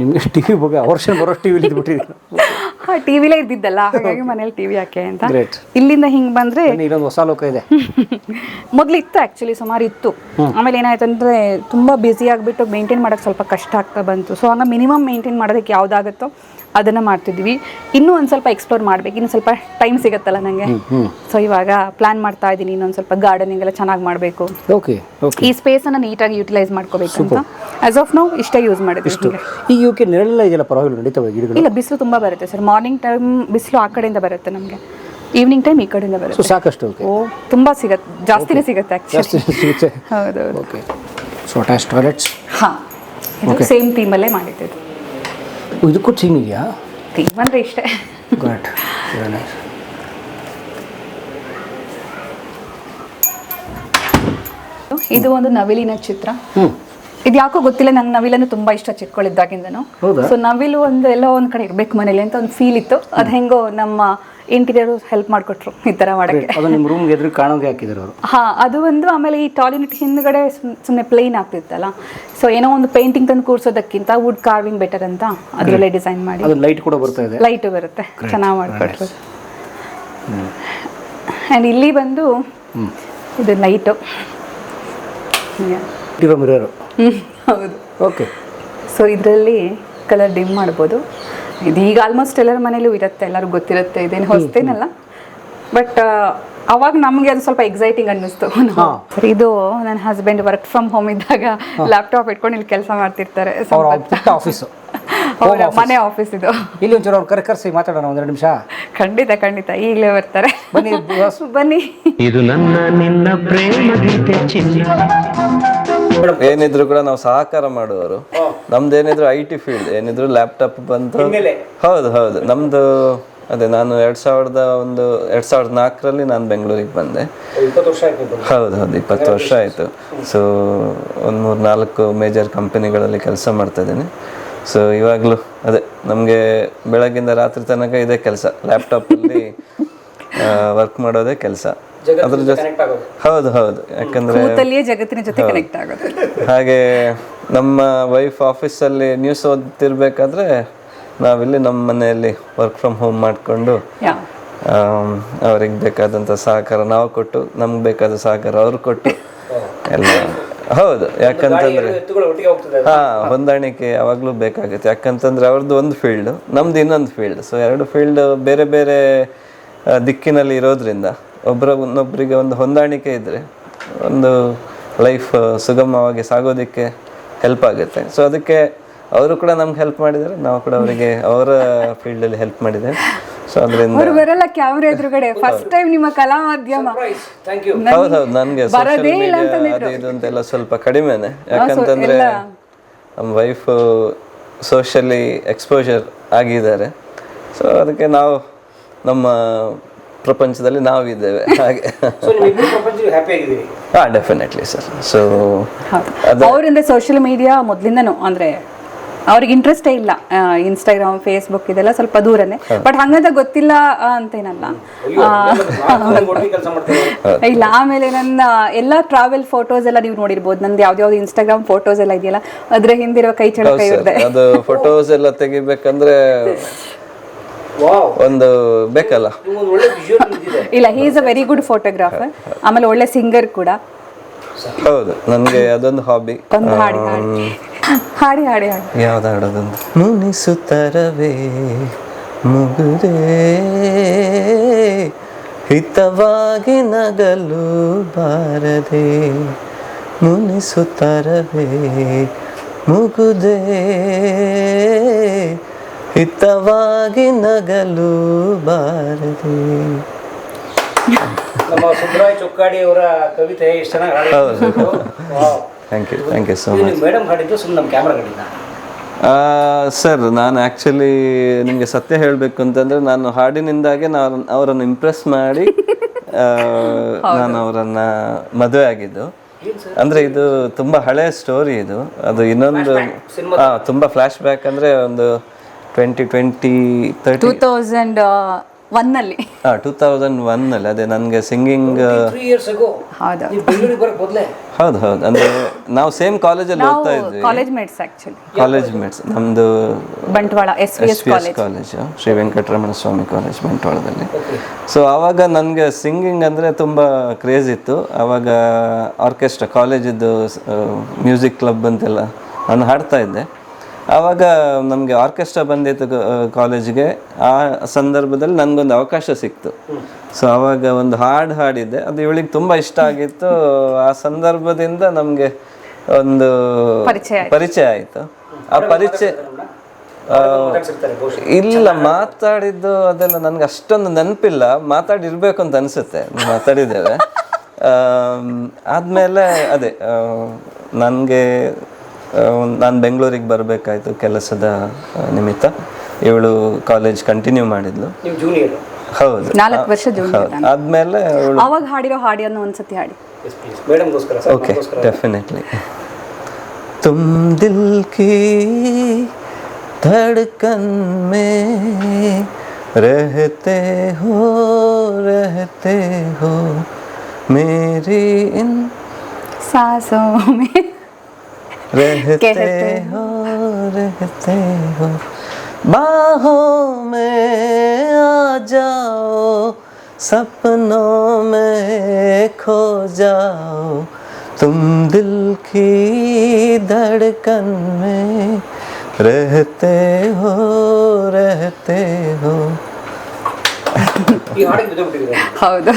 ನಿಮಗೆ ಟಿ ವಿ ಬಗ್ಗೆ ವರ್ಷ ಬರೋ ಟಿ ವಿಲಿ ಇದ್ಬಿಟ್ಟಿದ್ದೀರ <laughs> ಹಾಂ ಟಿವಿಲೇ ಇದ್ದಿದ್ದಲ್ಲ ಹಾಗಾಗಿ ಮನೇಲಿ ಟಿವಿ ಯಾಕೆ ಅಂತ. Great. ಇಲ್ಲಿಂದ ಹಿಂಗೆ ಬಂದರೆ ಇನ್ನೊಂದು ಹೊಸ ಲೋಕ ಇದೆ. <laughs> ಮೊದಲು ಇತ್ತು ಆ್ಯಕ್ಚುಲಿ ಸುಮಾರು ಇತ್ತು. ಆಮೇಲೆ ಏನಾಯ್ತು ಅಂದ್ರೆ ತುಂಬಾ ಬ್ಯುಸಿ ಆಗಿಬಿಟ್ಟು ಮೇಂಟೈನ್ ಮಾಡೋಕ್ಕೆ ಸ್ವಲ್ಪ ಕಷ್ಟ ಆಗ್ತಾ ಬಂತು. ಸೊ ಹಂಗೆ ಮಿನಿಮಮ್ ಮೇಂಟೈನ್ ಮಾಡೋದಕ್ಕೆ ಯಾವುದಾಗುತ್ತೋ ಅದನ್ನು ಮಾಡ್ತಿದ್ವಿ. ಇನ್ನೂ ಒಂದು ಸ್ವಲ್ಪ ಎಕ್ಸ್ಪ್ಲೋರ್ ಮಾಡ್ಬೇಕು. ಇನ್ನು ಸ್ವಲ್ಪ ಟೈಮ್ ಸಿಗುತ್ತಲ್ಲ ನನಗೆ ಸೊ ಇವಾಗ ಪ್ಲಾನ್ ಮಾಡ್ತಾ ಇದ್ದೀನಿ. ಇನ್ನೊಂದು ಸ್ವಲ್ಪ ಗಾರ್ಡನಿಂಗ್ ಎಲ್ಲ ಚೆನ್ನಾಗಿ ಮಾಡಬೇಕು. ಓಕೆ ಓಕೆ ಈ ಸ್ಪೇಸನ್ನು ನೀಟಾಗಿ ಯುಟಿಲೈಸ್ ಮಾಡ್ಕೋಬೇಕು ಅಂತ. ಆಸ್ ಆಫ್ ನಾವು ಇಷ್ಟೇ ಯೂಸ್ ಮಾಡಿದ್ವಿ ಹೀಗೆ. ಈಗ ಇವಕ್ಕೆ ನೆರಳೆಲ್ಲ ಇದೆಯಲ್ಲ ಪರವಾಗಿಲ್ಲ ನಡೀತವೆ ಗಿಡಗಳು? ಇಲ್ಲ ಬಿಸಿಲು ತುಂಬ ಬರುತ್ತೆ ಸರ್. ಮಾರ್ನಿಂಗ್ ಟೈಮ್ ಬಿಸಿಲು ಆ ಕಡೆಯಿಂದ ಬರುತ್ತೆ ನಮಗೆ. ಈವ್ನಿಂಗ್ ಟೈಮ್ ಈ ಕಡೆಯಿಂದ ಬರುತ್ತೆ. ಸಾಕಷ್ಟು ಓ ತುಂಬ ಸಿಗತ್ತೆ ಜಾಸ್ತಿನೇ ಸಿಗುತ್ತೆ ಆ್ಯಕ್ಚುಲಿ ಹೌದು ಹೌದು ಓಕೆ ಸೊ ಅಟ್ಯಾಚ್ ಟಾಯ್ಲೆಟ್ಸ್ ಹಾಂ. ಸೇಮ್ ಥೀಮಲ್ಲೇ ಮಾಡಿದ್ದು. ಇದಕ್ಕೂ ಥೀಮ್ ಇದೆಯಾ? ಥೀಮ್ ಅಂದರೆ ಇಷ್ಟೇ. ಗುಡ್ ನೈಸ್ ಇದು ಒಂದು ನವಿಲಿನ ಚಿತ್ರ. ಇದು ಯಾಕೋ ಗೊತ್ತಿಲ್ಲ ನಂಗೆ ನವಿಲನ್ನು ತುಂಬಾ ಇಷ್ಟ ಚಿಕ್ಕವಳಿದ್ದಾಗಿಂದನು. ಹೌದಾ? ಸೊ ನವಿಲು ಒಂದು ಎಲ್ಲೋ ಒಂದ್ ಕಡೆ ಇರ್ಬೇಕು ಮನೇಲಿ ಅಂತ ಒಂದು ಫೀಲ್ ಇತ್ತು. ಅದ್ ಹೆಂಗೋ ನಮ್ಮ ಇಂಟೀರಿಯರ್ ಹೆಲ್ಪ್ ಮಾಡಿಕೊಟ್ರು ಈ ತರ ಮಾಡಕ್ಕೆ. ಅದು ನಿಮ್ಮ ರೂಮ್ಗೆ ಎದುರು ಕಾಣೋಂಗೆ ಹಾಕಿದ್ರು ಅವರು. ಹಾ ಅದು ಒಂದು ಆಮೇಲೆ ಈ ಟಾಯ್ಲೆಟ್ ಹಿಂದ್ಗಡೆ ಸುಮ್ಮನೆ ಪ್ಲೇನ್ ಆಗ್ತಿತ್ತಲ್ಲ. ಸೊ ಏನೋ ಒಂದು ಪೇಂಟಿಂಗ್ ತಂದು ಕೂರ್ಸೋದಕ್ಕಿಂತ ವುಡ್ ಕಾರ್ವಿಂಗ್ ಬೆಟರ್ ಅಂತ ಅದರಲ್ಲೇ ಡಿಸೈನ್ ಮಾಡಿ. ಅದು ಲೈಟ್ ಕೂಡ ಬರ್ತಾ ಇದೆ. ಲೈಟ್ ಬರುತ್ತೆ. ಚೆನ್ನಾಗಿ ಮಾಡಿಕೊಟ್ರು. ಆ್ಯಂಡ್ ಇಲ್ಲಿ ಬಂದು ಇದು ಲೈಟು ಇರೋ ಮಿರರು ಹೌದು. ಓಕೆ ಸೊ ಇದರಲ್ಲಿ ಕಲರ್ ಡಿಮ್ ಮಾಡ್ಬೋದು. ಇದು ಈಗ ಆಲ್ಮೋಸ್ಟ್ ಎಲ್ಲರ ಮನೇಲೂ ಇರುತ್ತೆ ಎಲ್ಲರಿಗೂ ಗೊತ್ತಿರುತ್ತೆ ಇದೇನು ಹೊಸ್ತೇನಲ್ಲ ಬಟ್ ಅವಾಗ ನಮಗೆ ಅದು ಸ್ವಲ್ಪ ಎಕ್ಸೈಟಿಂಗ್ ಅನ್ನಿಸ್ತು. <laughs> ಇದು ನನ್ನ ಹಸ್ಬೆಂಡ್ ವರ್ಕ್ ಫ್ರಮ್ ಹೋಮ್ ಇದ್ದಾಗ ಲ್ಯಾಪ್ಟಾಪ್ ಇಟ್ಕೊಂಡು ಇಲ್ಲಿ ಕೆಲಸ ಮಾಡ್ತಿರ್ತಾರೆ. ಆಫೀಸು <laughs> ಅವ್ರ ಮನೆ ಆಫೀಸ್ ಇದು. ಇಲ್ಲಿ ಒಂಚೂರು ಅವ್ರು ಕರೆ ಕರೆಸಿ ಮಾತಾಡೋಣ ಒಂದೆರಡು ನಿಮಿಷ. ಖಂಡಿತ ಖಂಡಿತ. ಈಗಲೇ ಬರ್ತಾರೆ. ಬನ್ನಿ <laughs> ಬನ್ನಿ. ಇದು ನನ್ನ ನಿನ್ನ ಪ್ರೇಮ ಗೀತೆ ಚಿನ್ನ. ಏನಿದ್ರು ಕೂಡ ನಾವು ಸಹಕಾರ ಮಾಡುವವರು. ನಮ್ದು ಏನಿದ್ರು ಐ ಟಿ ಫೀಲ್ಡ್ ಏನಿದ್ರು ಲ್ಯಾಪ್ಟಾಪ್ ಬಂತು. ಹೌದು ಹೌದು. ನಮ್ದು ಅದೇ ನಾನು ಎರಡ್ ಸಾವಿರದ ಒಂದು ಎರಡ್ ಸಾವಿರದ ನಾಲ್ಕರಲ್ಲಿ ನಾನು ಬೆಂಗಳೂರಿಗೆ ಬಂದೆ. ಹೌದು ಹೌದು ಇಪ್ಪತ್ತು ವರ್ಷ ಆಯಿತು. ಸೊ ಒಂದು ಮೂರು ನಾಲ್ಕು ಮೇಜರ್ ಕಂಪನಿಗಳಲ್ಲಿ ಕೆಲಸ ಮಾಡ್ತಾ ಇದ್ದೀನಿ. ಸೊ ಇವಾಗಲೂ ಅದೇ ನಮಗೆ ಬೆಳಗ್ಗಿಂದ ರಾತ್ರಿ ತನಕ ಇದೇ ಕೆಲಸ. ಲ್ಯಾಪ್ಟಾಪಲ್ಲಿ ವರ್ಕ್ ಮಾಡೋದೇ ಕೆಲಸ. ಅದ್ರ ಜೊತೆ ಹೌದು ಹೌದು. ಯಾಕಂದ್ರೆ ಜಗತ್ತಿನ ಜೊತೆ ಕನೆಕ್ಟ್ ಆಗೋದು. ಹಾಗೆ ನಮ್ಮ ವೈಫ್ ಆಫೀಸಲ್ಲಿ ನ್ಯೂಸ್ ಓದ್ತಿರ್ಬೇಕಾದ್ರೆ ನಾವಿಲ್ಲಿ ನಮ್ಮ ಮನೆಯಲ್ಲಿ ವರ್ಕ್ ಫ್ರಮ್ ಹೋಮ್ ಮಾಡಿಕೊಂಡು ಯಾ. ಅವ್ರಿಗೆ ಬೇಕಾದಂಥ ಸಹಕಾರ ನಾವು ಕೊಟ್ಟು ನಮ್ಗೆ ಬೇಕಾದ ಸಹಕಾರ ಅವ್ರು ಕೊಟ್ಟು ಎಲ್ಲ. ಹೌದು ಯಾಕಂತಂದ್ರೆ ಹಾ ಹೊಂದಾಣಿಕೆ ಯಾವಾಗಲೂ ಬೇಕಾಗುತ್ತೆ. ಯಾಕಂತಂದ್ರೆ ಅವ್ರದ್ದು ಒಂದು ಫೀಲ್ಡ್ ನಮ್ದು ಇನ್ನೊಂದು ಫೀಲ್ಡ್ ಸೊ ಎರಡು ಫೀಲ್ಡ್ ಬೇರೆ ಬೇರೆ ದಿಕ್ಕಿನಲ್ಲಿ ಇರೋದ್ರಿಂದ ಒಬ್ಬರ ಒಂದೊಬ್ಬರಿಗೆ ಒಂದು ಹೊಂದಾಣಿಕೆ ಇದ್ದರೆ ಒಂದು ಲೈಫ್ ಸುಗಮವಾಗಿ ಸಾಗೋದಕ್ಕೆ ಹೆಲ್ಪ್ ಆಗುತ್ತೆ. ಸೊ ಅದಕ್ಕೆ ಅವರು ಕೂಡ ನಮ್ಗೆ ಹೆಲ್ಪ್ ಮಾಡಿದ್ದಾರೆ. ನಾವು ಕೂಡ ಅವರಿಗೆ ಅವರ ಫೀಲ್ಡಲ್ಲಿ ಹೆಲ್ಪ್ ಮಾಡಿದೆ ಸೊ ಅದರಿಂದ ಅವರು ಬರಲ್ಲ ಕ್ಯಾಮ್ರಾ ಎದುರುಗಡೆ. ಫಸ್ಟ್ ಟೈಮ್ ನಿಮ್ಮ ಕಲಾ ಮಾಧ್ಯಮ. ಥ್ಯಾಂಕ್ ಯು ಹೌದೌದು ನನಗೆ ಸೋಷಿಯಲ್ ಮೀಡಿಯಾ ಅದು ಇದು ಅಂತೆಲ್ಲ ಸ್ವಲ್ಪ ಕಡಿಮೆನೆ. ಯಾಕಂತಂದ್ರೆ ನಮ್ಮ ವೈಫ್ ಸೋಷಿಯಲಿ ಎಕ್ಸ್ಪೋಜರ್ ಆಗಿದ್ದಾರೆ. ಸೊ ಅದಕ್ಕೆ ನಾವು ನಮ್ಮ ಪ್ರಪಂಚದಲ್ಲಿ ನಾವಿದ್ದೇವೆ. ಹಾಗೆ. ಹಾ ಡೆಫಿನೆಟ್ಲಿ ಸರ್ ಸೊ ಅವರಿಂದ ಸೋಷಿಯಲ್ ಮೀಡಿಯಾ ಮೊದಲಿಂದನೂ ಅಂದ್ರೆ ಅವ್ರಿಗೆ ಇಂಟ್ರೆಸ್ಟೇ ಇಲ್ಲ. ಇನ್ಸ್ಟಾಗ್ರಾಮ್ ಫೇಸ್ಬುಕ್ ಇದೆಲ್ಲ ಸ್ವಲ್ಪ ದೂರನೇ. ಬಟ್ ಹಂಗಂತ ಗೊತ್ತಿಲ್ಲ ಅಂತೇನಲ್ಲ. <laughs> ಕೆಲಸ ಮಾಡ್ತಾರೆ? ಇಲ್ಲ ಆಮೇಲೆ ನನ್ನ ಎಲ್ಲ ಟ್ರಾವೆಲ್ ಫೋಟೋಸ್ ಎಲ್ಲ ನೀವು ನೋಡಿರ್ಬೋದು. ನಂದು ಯಾವ್ದಾವ್ದು ಇನ್ಸ್ಟಾಗ್ರಾಮ್ ಫೋಟೋಸ್ ಎಲ್ಲ ಇದೆಯಲ್ಲ ಅದ್ರ ಹಿಂದಿರೋ ಕೈ ಚಳಕ ಇರುತ್ತೆ ಅದು ಫೋಟೋಸ್ ಎಲ್ಲ ತೆಗಿಬೇಕಂದ್ರೆ ಒಂದು ಬೇಕಲ್ಲ? ನಿಮ್ಗೊಂದು ಒಳ್ಳೆ ವಿಜುವಲ್ ಇದೆ ಇಲ್ಲ he is a very good photographer ಆಮೇಲೆ ಒಳ್ಳೆ ಸಿಂಗರ್ ಕೂಡ. ಹೌದು ನನಗೆ ಅದೊಂದು ಹಾಬಿ ಒಂದು ಹಾಡಿ ಹಾಡಿ. ಹಾಡಿ ಹಾಡಿ ಹಾಡಿ. ಯಾವ್ದು ಹಾಡೋದೊಂದು ಮುನಿಸುತ್ತರವೇ ಮುಗುದೇ. ಹಿತವಾಗಿ ನಗಲು ಬಾರದೆ ಮುನಿಸುತ್ತರವೇ ಮುಗುದೇ. ಹಿತವಾಗಿ ನಗಲು ಬಾರದೆ. ನಮ್ಮ ಸುಬ್ರಾಯ್ ಚೊಕ್ಕಾಡಿ ಅವರ ಕವಿತೆ ಇಷ್ಟು ಚೆನ್ನಾಗಿ thank you thank you so much madam ಹಾಡಿದ್ದು ಸುಮ್ಮನೆ ನಮ್ಮ ಕ್ಯಾಮ್ರಾಗಳಿಂದ ಸರ್ ನಾನು ಆ್ಯಕ್ಚುಲಿ ನಿಮಗೆ ಸತ್ಯ ಹೇಳಬೇಕು ಅಂತಂದರೆ ನಾನು ಹಾಡಿನಿಂದಾಗೆ ನಾನು ಅವರನ್ನು ಇಂಪ್ರೆಸ್ ಮಾಡಿ ನಾನು ಅವರನ್ನು ಮದುವೆ ಆಗಿದ್ದು. ಅಂದರೆ ಇದು ತುಂಬ ಹಳೆಯ ಸ್ಟೋರಿ ಇದು. ಅದು ಇನ್ನೊಂದು ಹಾಂ ತುಂಬ ಫ್ಲ್ಯಾಶ್ ಬ್ಯಾಕ್ ಅಂದರೆ ಒಂದು twenty twenty thirty two thousand ಒನ್ನಲ್ಲಿ ಟೂ ತೌಸಂಡ್ ಒನ್ನಲ್ಲಿ ಅದೇ ನನಗೆ ಸಿಂಗಿಂಗ್ ಹೌದು. ನೀವು ಬೆಂಗಳೂರಿಗೆ ಬರೋಕ್ಕೆ ಮೊದಲೇ? ಹೌದು ಹೌದು. ಅಂದರೆ ನಾವು ಸೇಮ್ ಕಾಲೇಜಲ್ಲಿ ಓದ್ತಾ ಇದ್ವಿ. College mates actually college mates ನಮ್ಮದು Bantwal S V S S college college Shri Venkataramana Swamy college ಬಂಟ್ವಾಳದಲ್ಲಿ so ಆವಾಗ ನನಗೆ ಸಿಂಗಿಂಗ್ ಅಂದರೆ ತುಂಬ ಕ್ರೇಜ್ ಇತ್ತು. ಆವಾಗ ಆರ್ಕೆಸ್ಟ್ರಾ ಕಾಲೇಜಿದ್ದು ಮ್ಯೂಸಿಕ್ ಕ್ಲಬ್ ಅಂತೆಲ್ಲ ನಾನು ಹಾಡ್ತಾ ಇದ್ದೆ. ಆವಾಗ ನಮಗೆ ಆರ್ಕೆಸ್ಟ್ರಾ ಬಂದಿತ್ತು ಕಾಲೇಜ್ಗೆ ಆ ಸಂದರ್ಭದಲ್ಲಿ ನನಗೊಂದು ಅವಕಾಶ ಸಿಕ್ತು. ಸೊ ಆವಾಗ ಒಂದು ಹಾಡು ಹಾಡಿದ್ದೆ. ಅದು ಇವಳಿಗೆ ತುಂಬ ಇಷ್ಟ ಆಗಿತ್ತು. ಆ ಸಂದರ್ಭದಿಂದ ನಮಗೆ ಒಂದು ಪರಿಚಯ ಆಯಿತು. ಆ ಪರಿಚಯ ಇಲ್ಲ ಮಾತಾಡಿದ್ದು ಅದೆಲ್ಲ ನನಗೆ ಅಷ್ಟೊಂದು ನೆನಪಿಲ್ಲ. ಮಾತಾಡಿರ್ಬೇಕು ಅಂತ ಅನಿಸುತ್ತೆ. ಮಾತಾಡಿದ್ದೇವೆ. ಆದ್ಮೇಲೆ ಅದೇ ನನಗೆ ನಾನು ಬೆಂಗಳೂರಿಗೆ ಬರಬೇಕಾಯ್ತು ಕೆಲಸದ ಆ, ನಿಮಿತ್ತ ಇವಳು ಕಾಲೇಜ್ ಕಂಟಿನ್ಯೂ ಮಾಡಿದ್ಲು ನೀವು ಜೂನಿಯರ್ ಹೌದು ನಾಲ್ಕು ವರ್ಷ ಜೂನಿಯರ್ ಹೌದು ಆದ್ಮೇಲೆ ಅವಳು ಅವಾಗ ಹಾಡಿರೋ ಹಾಡಿಯನ್ನು ಒಂದ್ಸತಿ ಹಾಡಿ yes please ಮೇಡಮ್ಗೋಸ್ಕರ sir okay definitely तुम दिल की धड़कन में रहते हो रहते हो मेरी इन ಸಾಸೋ ಮೇ रहते हो रहते हो बाहों में आ जाओ सपनों में खो जाओ। तुम दिल की धड़कन में रहते हो रहते हो। ಹೌದು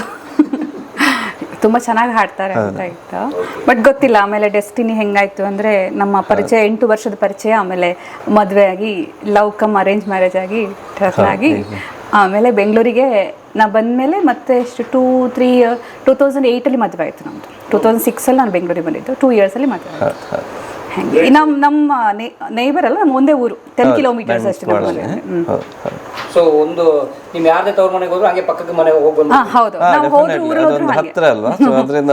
ತುಂಬ ಚೆನ್ನಾಗಿ ಹಾಡ್ತಾರೆ ಅಂತ ಇತ್ತು ಬಟ್ ಗೊತ್ತಿಲ್ಲ ಆಮೇಲೆ ಡೆಸ್ಟಿನಿ ಹೆಂಗಾಯ್ತು ಅಂದ್ರೆ ನಮ್ಮ ಪರಿಚಯ ಎಂಟು ವರ್ಷದ ಪರಿಚಯ ಆಮೇಲೆ ಮದುವೆ ಆಗಿ ಲವ್ ಕಮ್ ಅರೇಂಜ್ ಮ್ಯಾರೇಜ್ ಆಗಿ ಟ್ರಸ್ಟ್ ಆಗಿ ಆಮೇಲೆ ಬೆಂಗಳೂರಿಗೆ ನಾ ಬಂದ್ಮೇಲೆ ಮತ್ತೆ ಎಷ್ಟು ಟೂ ತ್ರೀ ಟೂ ತೌಸಂಡ್ ಏಯ್ಟಲ್ಲಿ ಮದುವೆ ಆಯಿತು ನಮ್ಮದು ಟೂ ತೌಸಂಡ್ ಸಿಕ್ಸಲ್ಲಿ ನಾನು ಬೆಂಗಳೂರಿಗೆ ಬಂದಿದ್ದು ಟೂ ಇಯರ್ಸಲ್ಲಿ ಮದುವೆ ಆಯ್ತು. ಹಂಗೆ. ನಮ್ಮ ನಮ್ಮ ನೇಬರ್ ಅಲ್ಲ ನಮ್ಮ ಒಂದೇ ಊರು ಟೆನ್ ಕಿಲೋಮೀಟರ್ಸ್ ಅಷ್ಟೇ ನಮ್ಮ ಮನೆ. ಹ್ಮ್. ಸೊ ಒಂದು ನೀವು ಯಾರದೇ ತವ್ರ ಮನೆಗೆ ಹೋದ್ರು ಹಂಗೆ ಪಕ್ಕದ ಮನೆಗೆ ಹೋಗಿ ಬಂದು ಹಾ ಹೌದು. ನಾವು ಹೋದ್ರು definitely. ಊರಿಗೆ ಹೋದ್ರು ಅದೊಂದು ಹಾಗೆ. ಹತ್ರ ಅಲ್ವಾ? ಸೊ ಅದರಿಂದ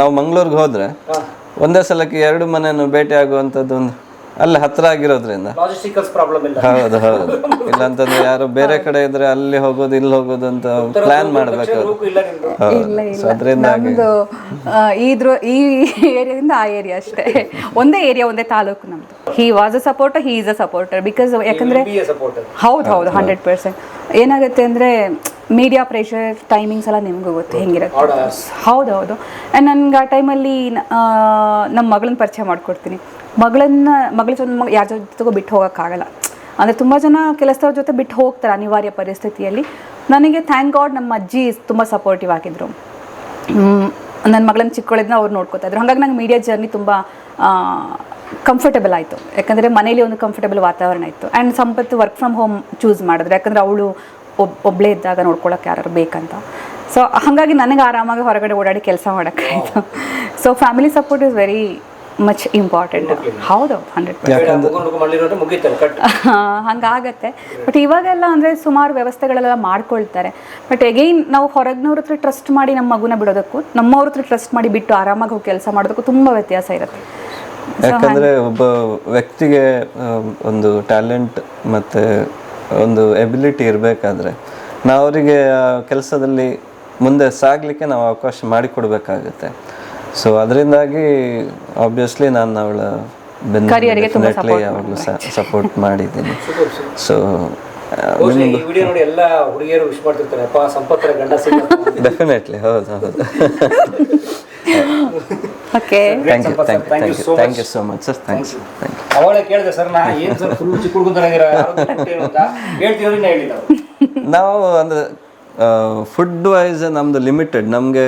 ನಾವು ಮಂಗಳೂರಿಗೆ ಹೋದ್ರೆ ಒಂದೇ ಸಲಕ್ಕೆ ಎರಡು ಮನೆಯನ್ನು ಭೇಟಿ ಆಗುವಂಥದ್ದು ಒಂದು ಅಲ್ಲೇ ಹತ್ರ ಆಗಿರೋದ್ರಿಂದ. ಲಾಜಿಸ್ಟಿಕಲ್ಸ್ ಪ್ರಾಬ್ಲಮ್ ಇಲ್ಲ. ಹೌದು ಹೌದು. ಇಲ್ಲಾಂತಂದ್ರೆ ಯಾರು ಬೇರೆ ಕಡೆ ಇದ್ರೆ ಅಲ್ಲಿ ಹೋಗೋದು ಇಲ್ಲಿ ಹೋಗೋದು ಅಂತ ಪ್ಲಾನ್ ಮಾಡ್ಬೇಕು ನಿಮ್ದು. ಇದ್ರ ಈ ಏರಿಯಾದಿಂದ ಆ ಏರಿಯಾ ಅಷ್ಟೇ. ಒಂದೇ ಏರಿಯಾ ಒಂದೇ ತಾಲೂಕು ನಮ್ದು. He was a supporter he is a supporter because ಯಾಕಂದ್ರೆ ಹೌದು ಹೌದು ಹಂಡ್ರೆಡ್ ಪರ್ಸೆಂಟ್ ಏನಾಗುತ್ತೆ ಅಂದ್ರೆ ಮೀಡಿಯಾ ಪ್ರೆಷರ್ ಟೈಮಿಂಗ್ಸ್ ಎಲ್ಲ ನಿಮಗೂ ಗೊತ್ತು ಹೆಂಗಿರುತ್ತೆ. ಹೌದು ಹೌದು. ಆ್ಯಂಡ್ ನನ್ಗೆ ಆ ಟೈಮಲ್ಲಿ ನಮ್ಮ ಮಗಳನ್ನ ಪರಿಚಯ ಮಾಡಿಕೊಡ್ತೀನಿ. ಮಗಳನ್ನ, ಮಗಳ ಜೊತೆ ಯಾರ ಜೊತೆಗೂ ಬಿಟ್ಟು ಹೋಗೋಕ್ಕಾಗಲ್ಲ. ಅಂದರೆ ತುಂಬ ಜನ ಕೆಲಸದವ್ರ ಜೊತೆ ಬಿಟ್ಟು ಹೋಗ್ತಾರೆ ಅನಿವಾರ್ಯ ಪರಿಸ್ಥಿತಿಯಲ್ಲಿ. ನನಗೆ ಥ್ಯಾಂಕ್ ಗಾಡ್ ನಮ್ಮ ಅಜ್ಜಿ ತುಂಬ ಸಪೋರ್ಟಿವ್ ಆಗಿದ್ರು. ನನ್ನ ಮಗಳನ್ನ ಚಿಕ್ಕೊಳ್ಳೋದನ್ನ ಅವ್ರು ನೋಡ್ಕೋತಾ ಇದ್ರು. ಹಾಗಾಗಿ ನಂಗೆ ಮೀಡಿಯಾ ಜರ್ನಿ ತುಂಬ ಕಂಫರ್ಟಬಲ್ ಆಯಿತು. ಯಾಕಂದರೆ ಮನೇಲಿ ಒಂದು ಕಂಫರ್ಟಬಲ್ ವಾತಾವರಣ ಇತ್ತು. ಆ್ಯಂಡ್ ಸಂಪತ್ತು ವರ್ಕ್ ಫ್ರಮ್ ಹೋಮ್ ಚೂಸ್ ಮಾಡಿದ್ರು. ಯಾಕಂದರೆ ಅವಳು ಒಬ್ ಒಬ್ಬಳೇ ಇದ್ದಾಗ ನೋಡ್ಕೊಳಕ್ಕೆ ಯಾರು ಬೇಕಂತ. ಸೊ ಹಾಗಾಗಿ ನನಗೆ ಆರಾಮಾಗಿ ಹೊರಗಡೆ ಓಡಾಡಿ ಕೆಲಸ ಮಾಡೋಕ್ಕಾಯಿತು. So family support is very much important ಹೌದು ಹಂಡ್ರೆಡ್ <laughs> ಹಂಗಾಗತ್ತೆ. ಬಟ್ ಇವಾಗೆಲ್ಲ ಅಂದರೆ ಸುಮಾರು ವ್ಯವಸ್ಥೆಗಳೆಲ್ಲ ಮಾಡ್ಕೊಳ್ತಾರೆ. ಬಟ್ ಎಗೈನ್ ನಾವು ಹೊರಗಿನವ್ರ ಹತ್ರ ಟ್ರಸ್ಟ್ ಮಾಡಿ ನಮ್ಮ ಮಗುನ ಬಿಡೋದಕ್ಕೂ ನಮ್ಮವ್ರ ಹತ್ರ ಟ್ರಸ್ಟ್ ಮಾಡಿ ಬಿಟ್ಟು ಆರಾಮಾಗಿ ಹೋಗಿ ಕೆಲಸ ಮಾಡೋದಕ್ಕೂ ತುಂಬ ವ್ಯತ್ಯಾಸ ಇರುತ್ತೆ. ಯಾಕಂದ್ರೆ ಒಬ್ಬ ವ್ಯಕ್ತಿಗೆ ಒಂದು ಟ್ಯಾಲೆಂಟ್ ಮತ್ತೆ ಒಂದು ಎಬಿಲಿಟಿ ಇರಬೇಕಾದ್ರೆ ನಾವು ಅವರಿಗೆ ಕೆಲಸದಲ್ಲಿ ಮುಂದೆ ಸಾಗಲಿಕ್ಕೆ ನಾವು ಅವಕಾಶ ಮಾಡಿಕೊಡ್ಬೇಕಾಗುತ್ತೆ. ಸೊ ಅದರಿಂದಾಗಿ ಆಬ್ವಿಯಸ್ಲಿ ನಾನು ಅವಳ ತುಂಬಾ ಡೆಫಿನೆಟ್ಲಿ ಯಾವಾಗಲೂ ಸಪೋರ್ಟ್ ಮಾಡಿದ್ದೀನಿ. <laughs> ಸೊ ಬಹುಶಃ ಈ ವಿಡಿಯೋ ನೋಡಿ ಎಲ್ಲ ಹುಡುಗಿಯರು ವಿಶ್ ಮಾಡ್ತಿರ್ತಾರೆ. ಅಪ್ಪ ಸಂಪತ್ತರ ಗಂಡ ಸಿಕ್ಕ ಡೆಫಿನೆಟ್ಲಿ <laughs> ಹೌದು ಹೌದು. Okay thank you thank Thank you so thank you so much sir thanks thank you ಅವಾಗಲೇ ಕೇಳಿದೆ ಸರ್ ನಾ ಏನು ಸರ್ ಫುಲ್ ಚಿಕ್ಕ ಹುಡುಗರ ಇದ್ದೀರಾ ಅಂತ ಹೇಳ್ತೀವಿ ನಾ ಹೇಳಿಲ್ಲ ನಾವು ಅಂದ್ರೆ ಫುಡ್ ವೈಸ್ ನಮ್ದು ಲಿಮಿಟೆಡ್ ನಮಗೆ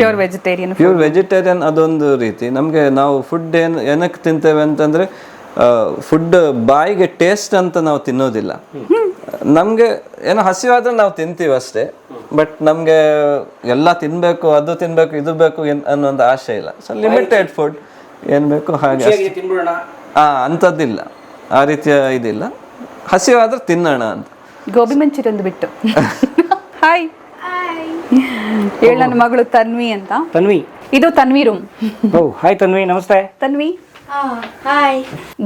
ಪ್ಯೂರ್ ವೆಜಿಟೇರಿಯನ್ ಪ್ಯೂರ್ ವೆಜಿಟೇರಿಯನ್ ಅದೊಂದು ರೀತಿ. ನಮಗೆ ನಾವು ಫುಡ್ ಏನು ಏನಕ್ಕೆ ತಿಂತೇವೆ ಅಂತಂದರೆ ಫುಡ್ ಬಾಯಿಗೆ ಟೇಸ್ಟ್ ಅಂತ ನಾವು ತಿನ್ನೋದಿಲ್ಲ. ನಮಗೆ ಏನೋ ಹಸಿವಾದ್ರೆ ನಾವು ತಿಂತೀವಿ ಅಷ್ಟೇ. ಬಟ್ ನಮಗೆ ಎಲ್ಲ ತಿನ್ನಬೇಕು ಅದು ತಿನ್ನಬೇಕು ಇದು ಬೇಕು ಎನ್ ಅನ್ನೋ ಒಂದು ಆಸೆ ಇಲ್ಲ. ಸೊ ಲಿಮಿಟೆಡ್ ಫುಡ್ ಏನು ಬೇಕು ಹಾಗೆ ಹಾಂ ಅಂಥದ್ದಿಲ್ಲ. ಆ ರೀತಿಯ ಇದಿಲ್ಲ. ಹಸಿವಾದ್ರೆ ತಿನ್ನೋಣ ಅಂತ. ಗೋಬಿ ಮಂಚೂರಿ ಒಂದು ಬಿಟ್ಟು. ಹಾಯ್ ಹೇಳ ನನ್ನ ಮಗಳು ತನ್ವಿ ಅಂತ. ತನ್ವಿ. ಇದು Tanvi room oh hi Tanvi ನಮಸ್ತೆ. Tanvi. Hi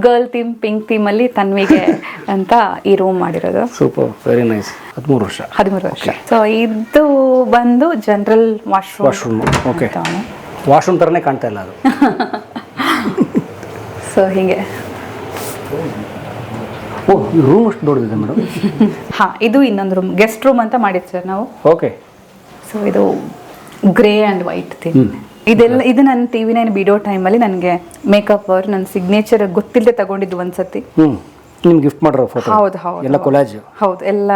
girl theme pink theme ಅಲ್ಲಿ ತನ್ವಿಗೆ ಅಂತ ಈ ರೂಮ್ ಮಾಡಿರೋದು. ಸೂಪರ್ ವೆರಿ ನೈಸ್ ಹದಿಮೂರು ವರ್ಷ. ಹದಿಮೂರು ವರ್ಷ. ಸೊ ಇದು ಬಂದು general washroom washroom okay washroom ಥರನೇ ಕಾಣ್ತಾ ಇಲ್ಲ ಅದು. <laughs> ಸೊ ಹೀಗೆ. ಓ ಈ ರೂಮ್ ಅಷ್ಟು ದೊಡ್ಡದಿದೆ ಮೇಡಮ್ <laughs> ಹಾ ಇದು ಇನ್ನೊಂದು ರೂಮ್ ಗೆಸ್ಟ್ ರೂಮ್ ಅಂತ ಮಾಡಿದ್ದು ಸರ್ ನಾವು. ಓಕೆ ಸೊ ಇದು ಗ್ರೇ ಆ್ಯಂಡ್ ವೈಟ್ ಥೀಮ್ ಇದೆಲ್ಲ ಇದು ನನ್ನ ಟಿ ವಿ ನೈನ್ ಬಿಡೋ ಟೈಮಲ್ಲಿ ನನಗೆ ಮೇಕಪ್ ಅವ್ರು ನನ್ನ ಸಿಗ್ನೇಚರ್ ಗೊತ್ತಿಲ್ಲದೆ ತಗೊಂಡಿದ್ದು ಒಂದ್ಸತಿ. ನಿಮ್ಗೆ ಗಿಫ್ಟ್ ಮಾಡಿರೋ ಫೋಟೋ ಹೌದು ಹೌದು ಎಲ್ಲ ಕೊಲಾಜ್ ಹೌದು ಎಲ್ಲ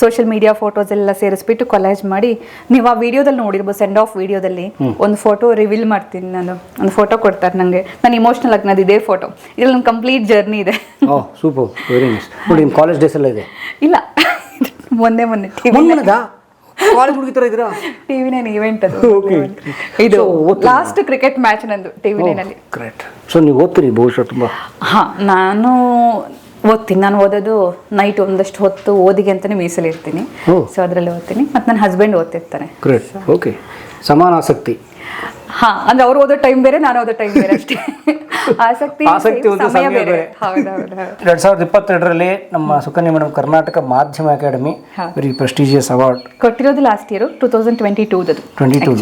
ಸೋಷಿಯಲ್ ಮೀಡಿಯಾ ಫೋಟೋಸ್ ಎಲ್ಲ ಸೇರಿಸ್ಬಿಟ್ಟು ಕೊಲಾಜ್ ಮಾಡಿ ನೀವು ಆ ವಿಡಿಯೋದಲ್ಲಿ ನೋಡಿರ್ಬೋದು ಸೆಂಡ್ ಆಫ್ ವಿಡಿಯೋದಲ್ಲಿ ಒಂದು ಫೋಟೋ ರಿವೀಲ್ ಮಾಡ್ತೀನಿ ನಾನು. ಒಂದು ಫೋಟೋ ಕೊಡ್ತಾರೆ ನನಗೆ ನಾನು ಇಮೋಷ್ನಲ್ ಆಗಿ ನಾನು ಇದೇ ಫೋಟೋ ಇದ್ರಲ್ಲಿ ನನ್ನ ಕಂಪ್ಲೀಟ್ ಜರ್ನಿ ಇದೆ. ಓ ಸೂಪರ್ ವೆರಿ ನೈಸ್ ನೋಡಿ ನಿಮ್ಮ ಕಾಲೇಜ್ ಡೇಸ್ ಎಲ್ಲ ಇದೆ. ಇಲ್ಲ. ಮೊನ್ನೆ ಮೊನ್ನೆ ವಿ ಕಾಲೇಜ್ ಹುಡುಗಿ ತರ ಇದ್ದೀರಾ? ಟಿವಿ ನೈನ್ ಇವೆಂಟ್ ಅದು. ಇದು ಲಾಸ್ಟ್ ಕ್ರಿಕೆಟ್ ಮ್ಯಾಚ್ ನಂದು ಟಿವಿ ನೈನಲ್ಲಿ. ಗ್ರೇಟ್ ಸೊ ನೀವು ಓದ್ತೀರಿ ಬಹುಶಃ ತುಂಬಾ? ಹಾ ನಾನು ಓದ್ತೀನಿ. ನಾನು ಓದೋದು ನೈಟ್ ಒಂದಷ್ಟು ಹೊತ್ತು ಓದಿಗೆ ಅಂತಲೇ ಮೀಸಲಿರ್ತೀನಿ. ಸೊ ಅದರಲ್ಲಿ ಓದ್ತೀನಿ. ಮತ್ತು ನನ್ನ ಹಸ್ಬೆಂಡ್ ಓದ್ತಿರ್ತಾರೆ. ಓಕೆ ಸಮಾನ ಆಸಕ್ತಿ ಹಾಂ ಅಂದ್ರೆ ಅವ್ರು ಓದೋ ಟೈಮ್ ಬೇರೆ ನಾನು ಓದೋ ಟೈಮ್ ಬೇರೆ ಅಷ್ಟೇ. ಆಸಕ್ತಿ ಆಸಕ್ತಿ ಒಂದು ಸಮಯ ಬೇರೆ. ಎರಡ್ ಹೌದು ಹೌದು ಹೌದು. ಸಾವಿರದ ಇಪ್ಪತ್ತೆರಡರಲ್ಲಿ ನಮ್ಮ ಸುಕನ್ಯಾ ಮೇಡಮ್ ಕರ್ನಾಟಕ ಮಾಧ್ಯಮ ಅಕಾಡೆಮಿ ವೆರಿ ಪ್ರೆಸ್ಟೀಜಿಯಸ್ ಅವಾರ್ಡ್ ಕೊಟ್ಟಿರೋದು last year two thousand twenty ಟೂದದು twenty two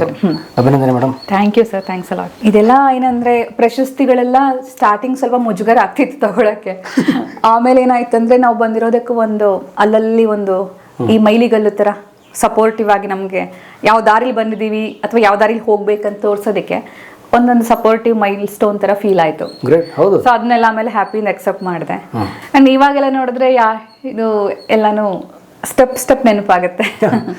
ಅಭಿನಂದನೆ madam. Thank you sir thanks a lot ಇದೆಲ್ಲ ಏನಂದ್ರೆ ಪ್ರಶಸ್ತಿಗಳೆಲ್ಲ ಸ್ಟಾರ್ಟಿಂಗ್ ಸ್ವಲ್ಪ ಮುಜುಗರ ಆಗ್ತಿತ್ತು ತಗೊಳಕ್ಕೆ. <laughs> ಆಮೇಲೆ ಏನಾಯ್ತಂದ್ರೆ ನಾವು ಬಂದಿರೋದಕ್ಕೆ ಒಂದು ಅಲ್ಲಲ್ಲಿ ಒಂದು ಈ ಮೈಲಿಗಲ್ಲು ಥರ ಸಪೋರ್ಟಿವ್ ಆಗಿ ನಮಗೆ ಯಾವ ದಾರಿಲಿ ಬಂದಿದ್ದೀವಿ ಅಥವಾ ಯಾವ ದಾರಿಲಿ ಹೋಗ್ಬೇಕಂತ ತೋರ್ಸೋದಕ್ಕೆ ಒಂದೊಂದು ಸಪೋರ್ಟಿವ್ ಮೈಲ್ ಸ್ಟೋನ್ ಥರ ಫೀಲ್ ಆಯಿತು. ಹೌದು. ಸೊ ಅದನ್ನೆಲ್ಲ ಆಮೇಲೆ ಹ್ಯಾಪಿಯಿಂದ ಅಕ್ಸೆಪ್ಟ್ ಮಾಡಿದೆ. ಆ್ಯಂಡ್ ಇವಾಗೆಲ್ಲ ನೋಡಿದ್ರೆ ಯಾ ಇದು ಎಲ್ಲಾನು ಸ್ಟೆಪ್ ಸ್ಟೆಪ್ ನೆನಪಾಗುತ್ತೆ.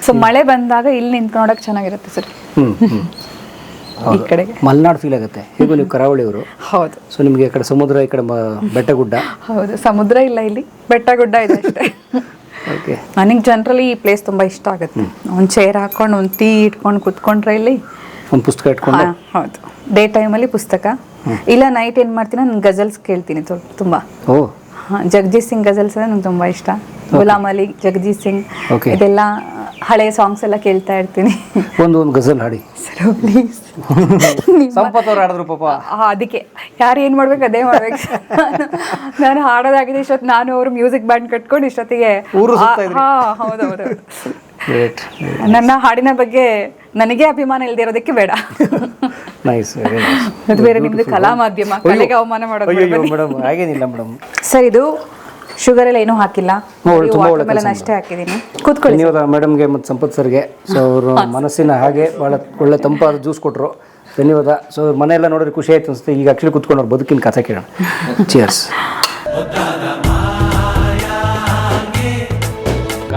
ಸೊ ಮಳೆ ಬಂದಾಗ ಇಲ್ಲಿ ನಿಂತ್ಕೊಂಡೋಗಕ್ಕೆ ಚೆನ್ನಾಗಿರುತ್ತೆ ಸರ್. <laughs> ಈ ಕಡೆಗೆ. ಮಲೆನಾಡು ಫೀಲ್ ಆಗುತ್ತೆ. ಹೇಗೂ ನೀವು ಕರಾವಳಿಯವರು. ಹೌದು. ಸೊ ನಿಮಗೆ ಈ ಕಡೆ ಸಮುದ್ರ ಈ ಕಡೆ ಬೆಟ್ಟ ಗುಡ್ಡ ಹೌದು ಸಮುದ್ರ ಇಲ್ಲ ಇಲ್ಲಿ ಬೆಟ್ಟ ಗುಡ್ಡ ಇದೆ ಅಷ್ಟೇ. <laughs> ನನಗೆ ಜನರಲಿ ಈ ಪ್ಲೇಸ್ ತುಂಬ ಇಷ್ಟ ಆಗುತ್ತೆ. ಒಂದು ಚೇರ್ ಹಾಕೊಂಡು ಒಂದು ಟೀ ಇಟ್ಕೊಂಡು ಕುತ್ಕೊಂಡ್ರೆ ಇಲ್ಲಿ ಒಂದು ಪುಸ್ತಕ ಇಟ್ಕೊಂಡು? ಹೌದು. ಡೇ ಟೈಮಲ್ಲಿ ಪುಸ್ತಕ. ಇಲ್ಲ ನೈಟ್ ಏನು ಮಾಡ್ತೀನಿ ನಾನು ಗಜಲ್ಸ್ ಕೇಳ್ತೀನಿ ತುಂಬಾ. ಜಗಜೀತ್ ಸಿಂಗ್ ಗಜಲ್ಸ್ ಅಂದ್ರೆ ನಂಗೆ ತುಂಬ ಇಷ್ಟ. ಗುಲಾಮ್ ಅಲಿ ಜಗಜೀತ್ ಸಿಂಗ್. ಇದೆಲ್ಲ ಹಳೆ ಸಾಂಗ್ಸ್ ಎಲ್ಲ ಕೇಳ್ತಾ ಇರ್ತೀನಿ. ಒಂದು ಒಂದು ಗಜಲ್ ಹಾಡಿ. ಸರ್ <laughs> ಪ್ಲೀಸ್ ಸಂಪತ್ ಅವ್ರು ಹಾಡಿದ್ರು ಪಾಪ. ಅದಕ್ಕೆ. ಯಾರು ಏನು ಮಾಡ್ಬೇಕು ಅದೇ ಮಾಡ್ಬೇಕು. ನಾನು ಹಾಡೋದಾಗಿದೆ ಇಷ್ಟೊತ್ತು ನಾನು ಅವರು ಮ್ಯೂಸಿಕ್ ಬ್ಯಾಂಡ್ ಕಟ್ಕೊಂಡು ಇಷ್ಟೊತ್ತಿಗೆ ನನ್ನ ಹಾಡಿನ ಬಗ್ಗೆ ನನಗೆ ಅಭಿಮಾನ ಇಲ್ಲದೆ ಇರೋದಕ್ಕೆ ಬೇಡ ನೈಸ್ ಅದು ಬೇರೆ ನಿಮ್ದು ಕಲಾ ಮಾಧ್ಯಮ ಕಲೆಗೆ ಅವಮಾನ ಮಾಡೋದು ಸರ್ ಇದು ಶುಗರ್ ಎಲ್ಲ ಏನೂ ಹಾಕಿಲ್ಲ. ಅಷ್ಟೇ ಹಾಕಿದ್ದೀನಿ. ಕೂತ್ಕೊಳ್ಳಿ. ಧನ್ಯವಾದ ಮೇಡಮ್ಗೆ ಮತ್ತು ಸಂಪತ್ ಸರ್ಗೆ. ಸೊ ಅವರು ಮನಸ್ಸಿನ ಹಾಗೆ ಭಾಳ ಒಳ್ಳೆ ತಂಪಾದ ಜ್ಯೂಸ್ ಕೊಟ್ಟರು ಧನ್ಯವಾದ. ಸೊ ಮನೆಯೆಲ್ಲ ನೋಡಿದ್ರೆ ಖುಷಿ ಆಯ್ತು ಅನಿಸುತ್ತೆ. ಈಗ ಆ್ಯಕ್ಚುಲಿ ಕುತ್ಕೊಂಡು ಅವ್ರ ಬದುಕಿನ ಕಥೆ ಕೇಳೋಣ. ಚಿಯರ್ಸ್ <laughs>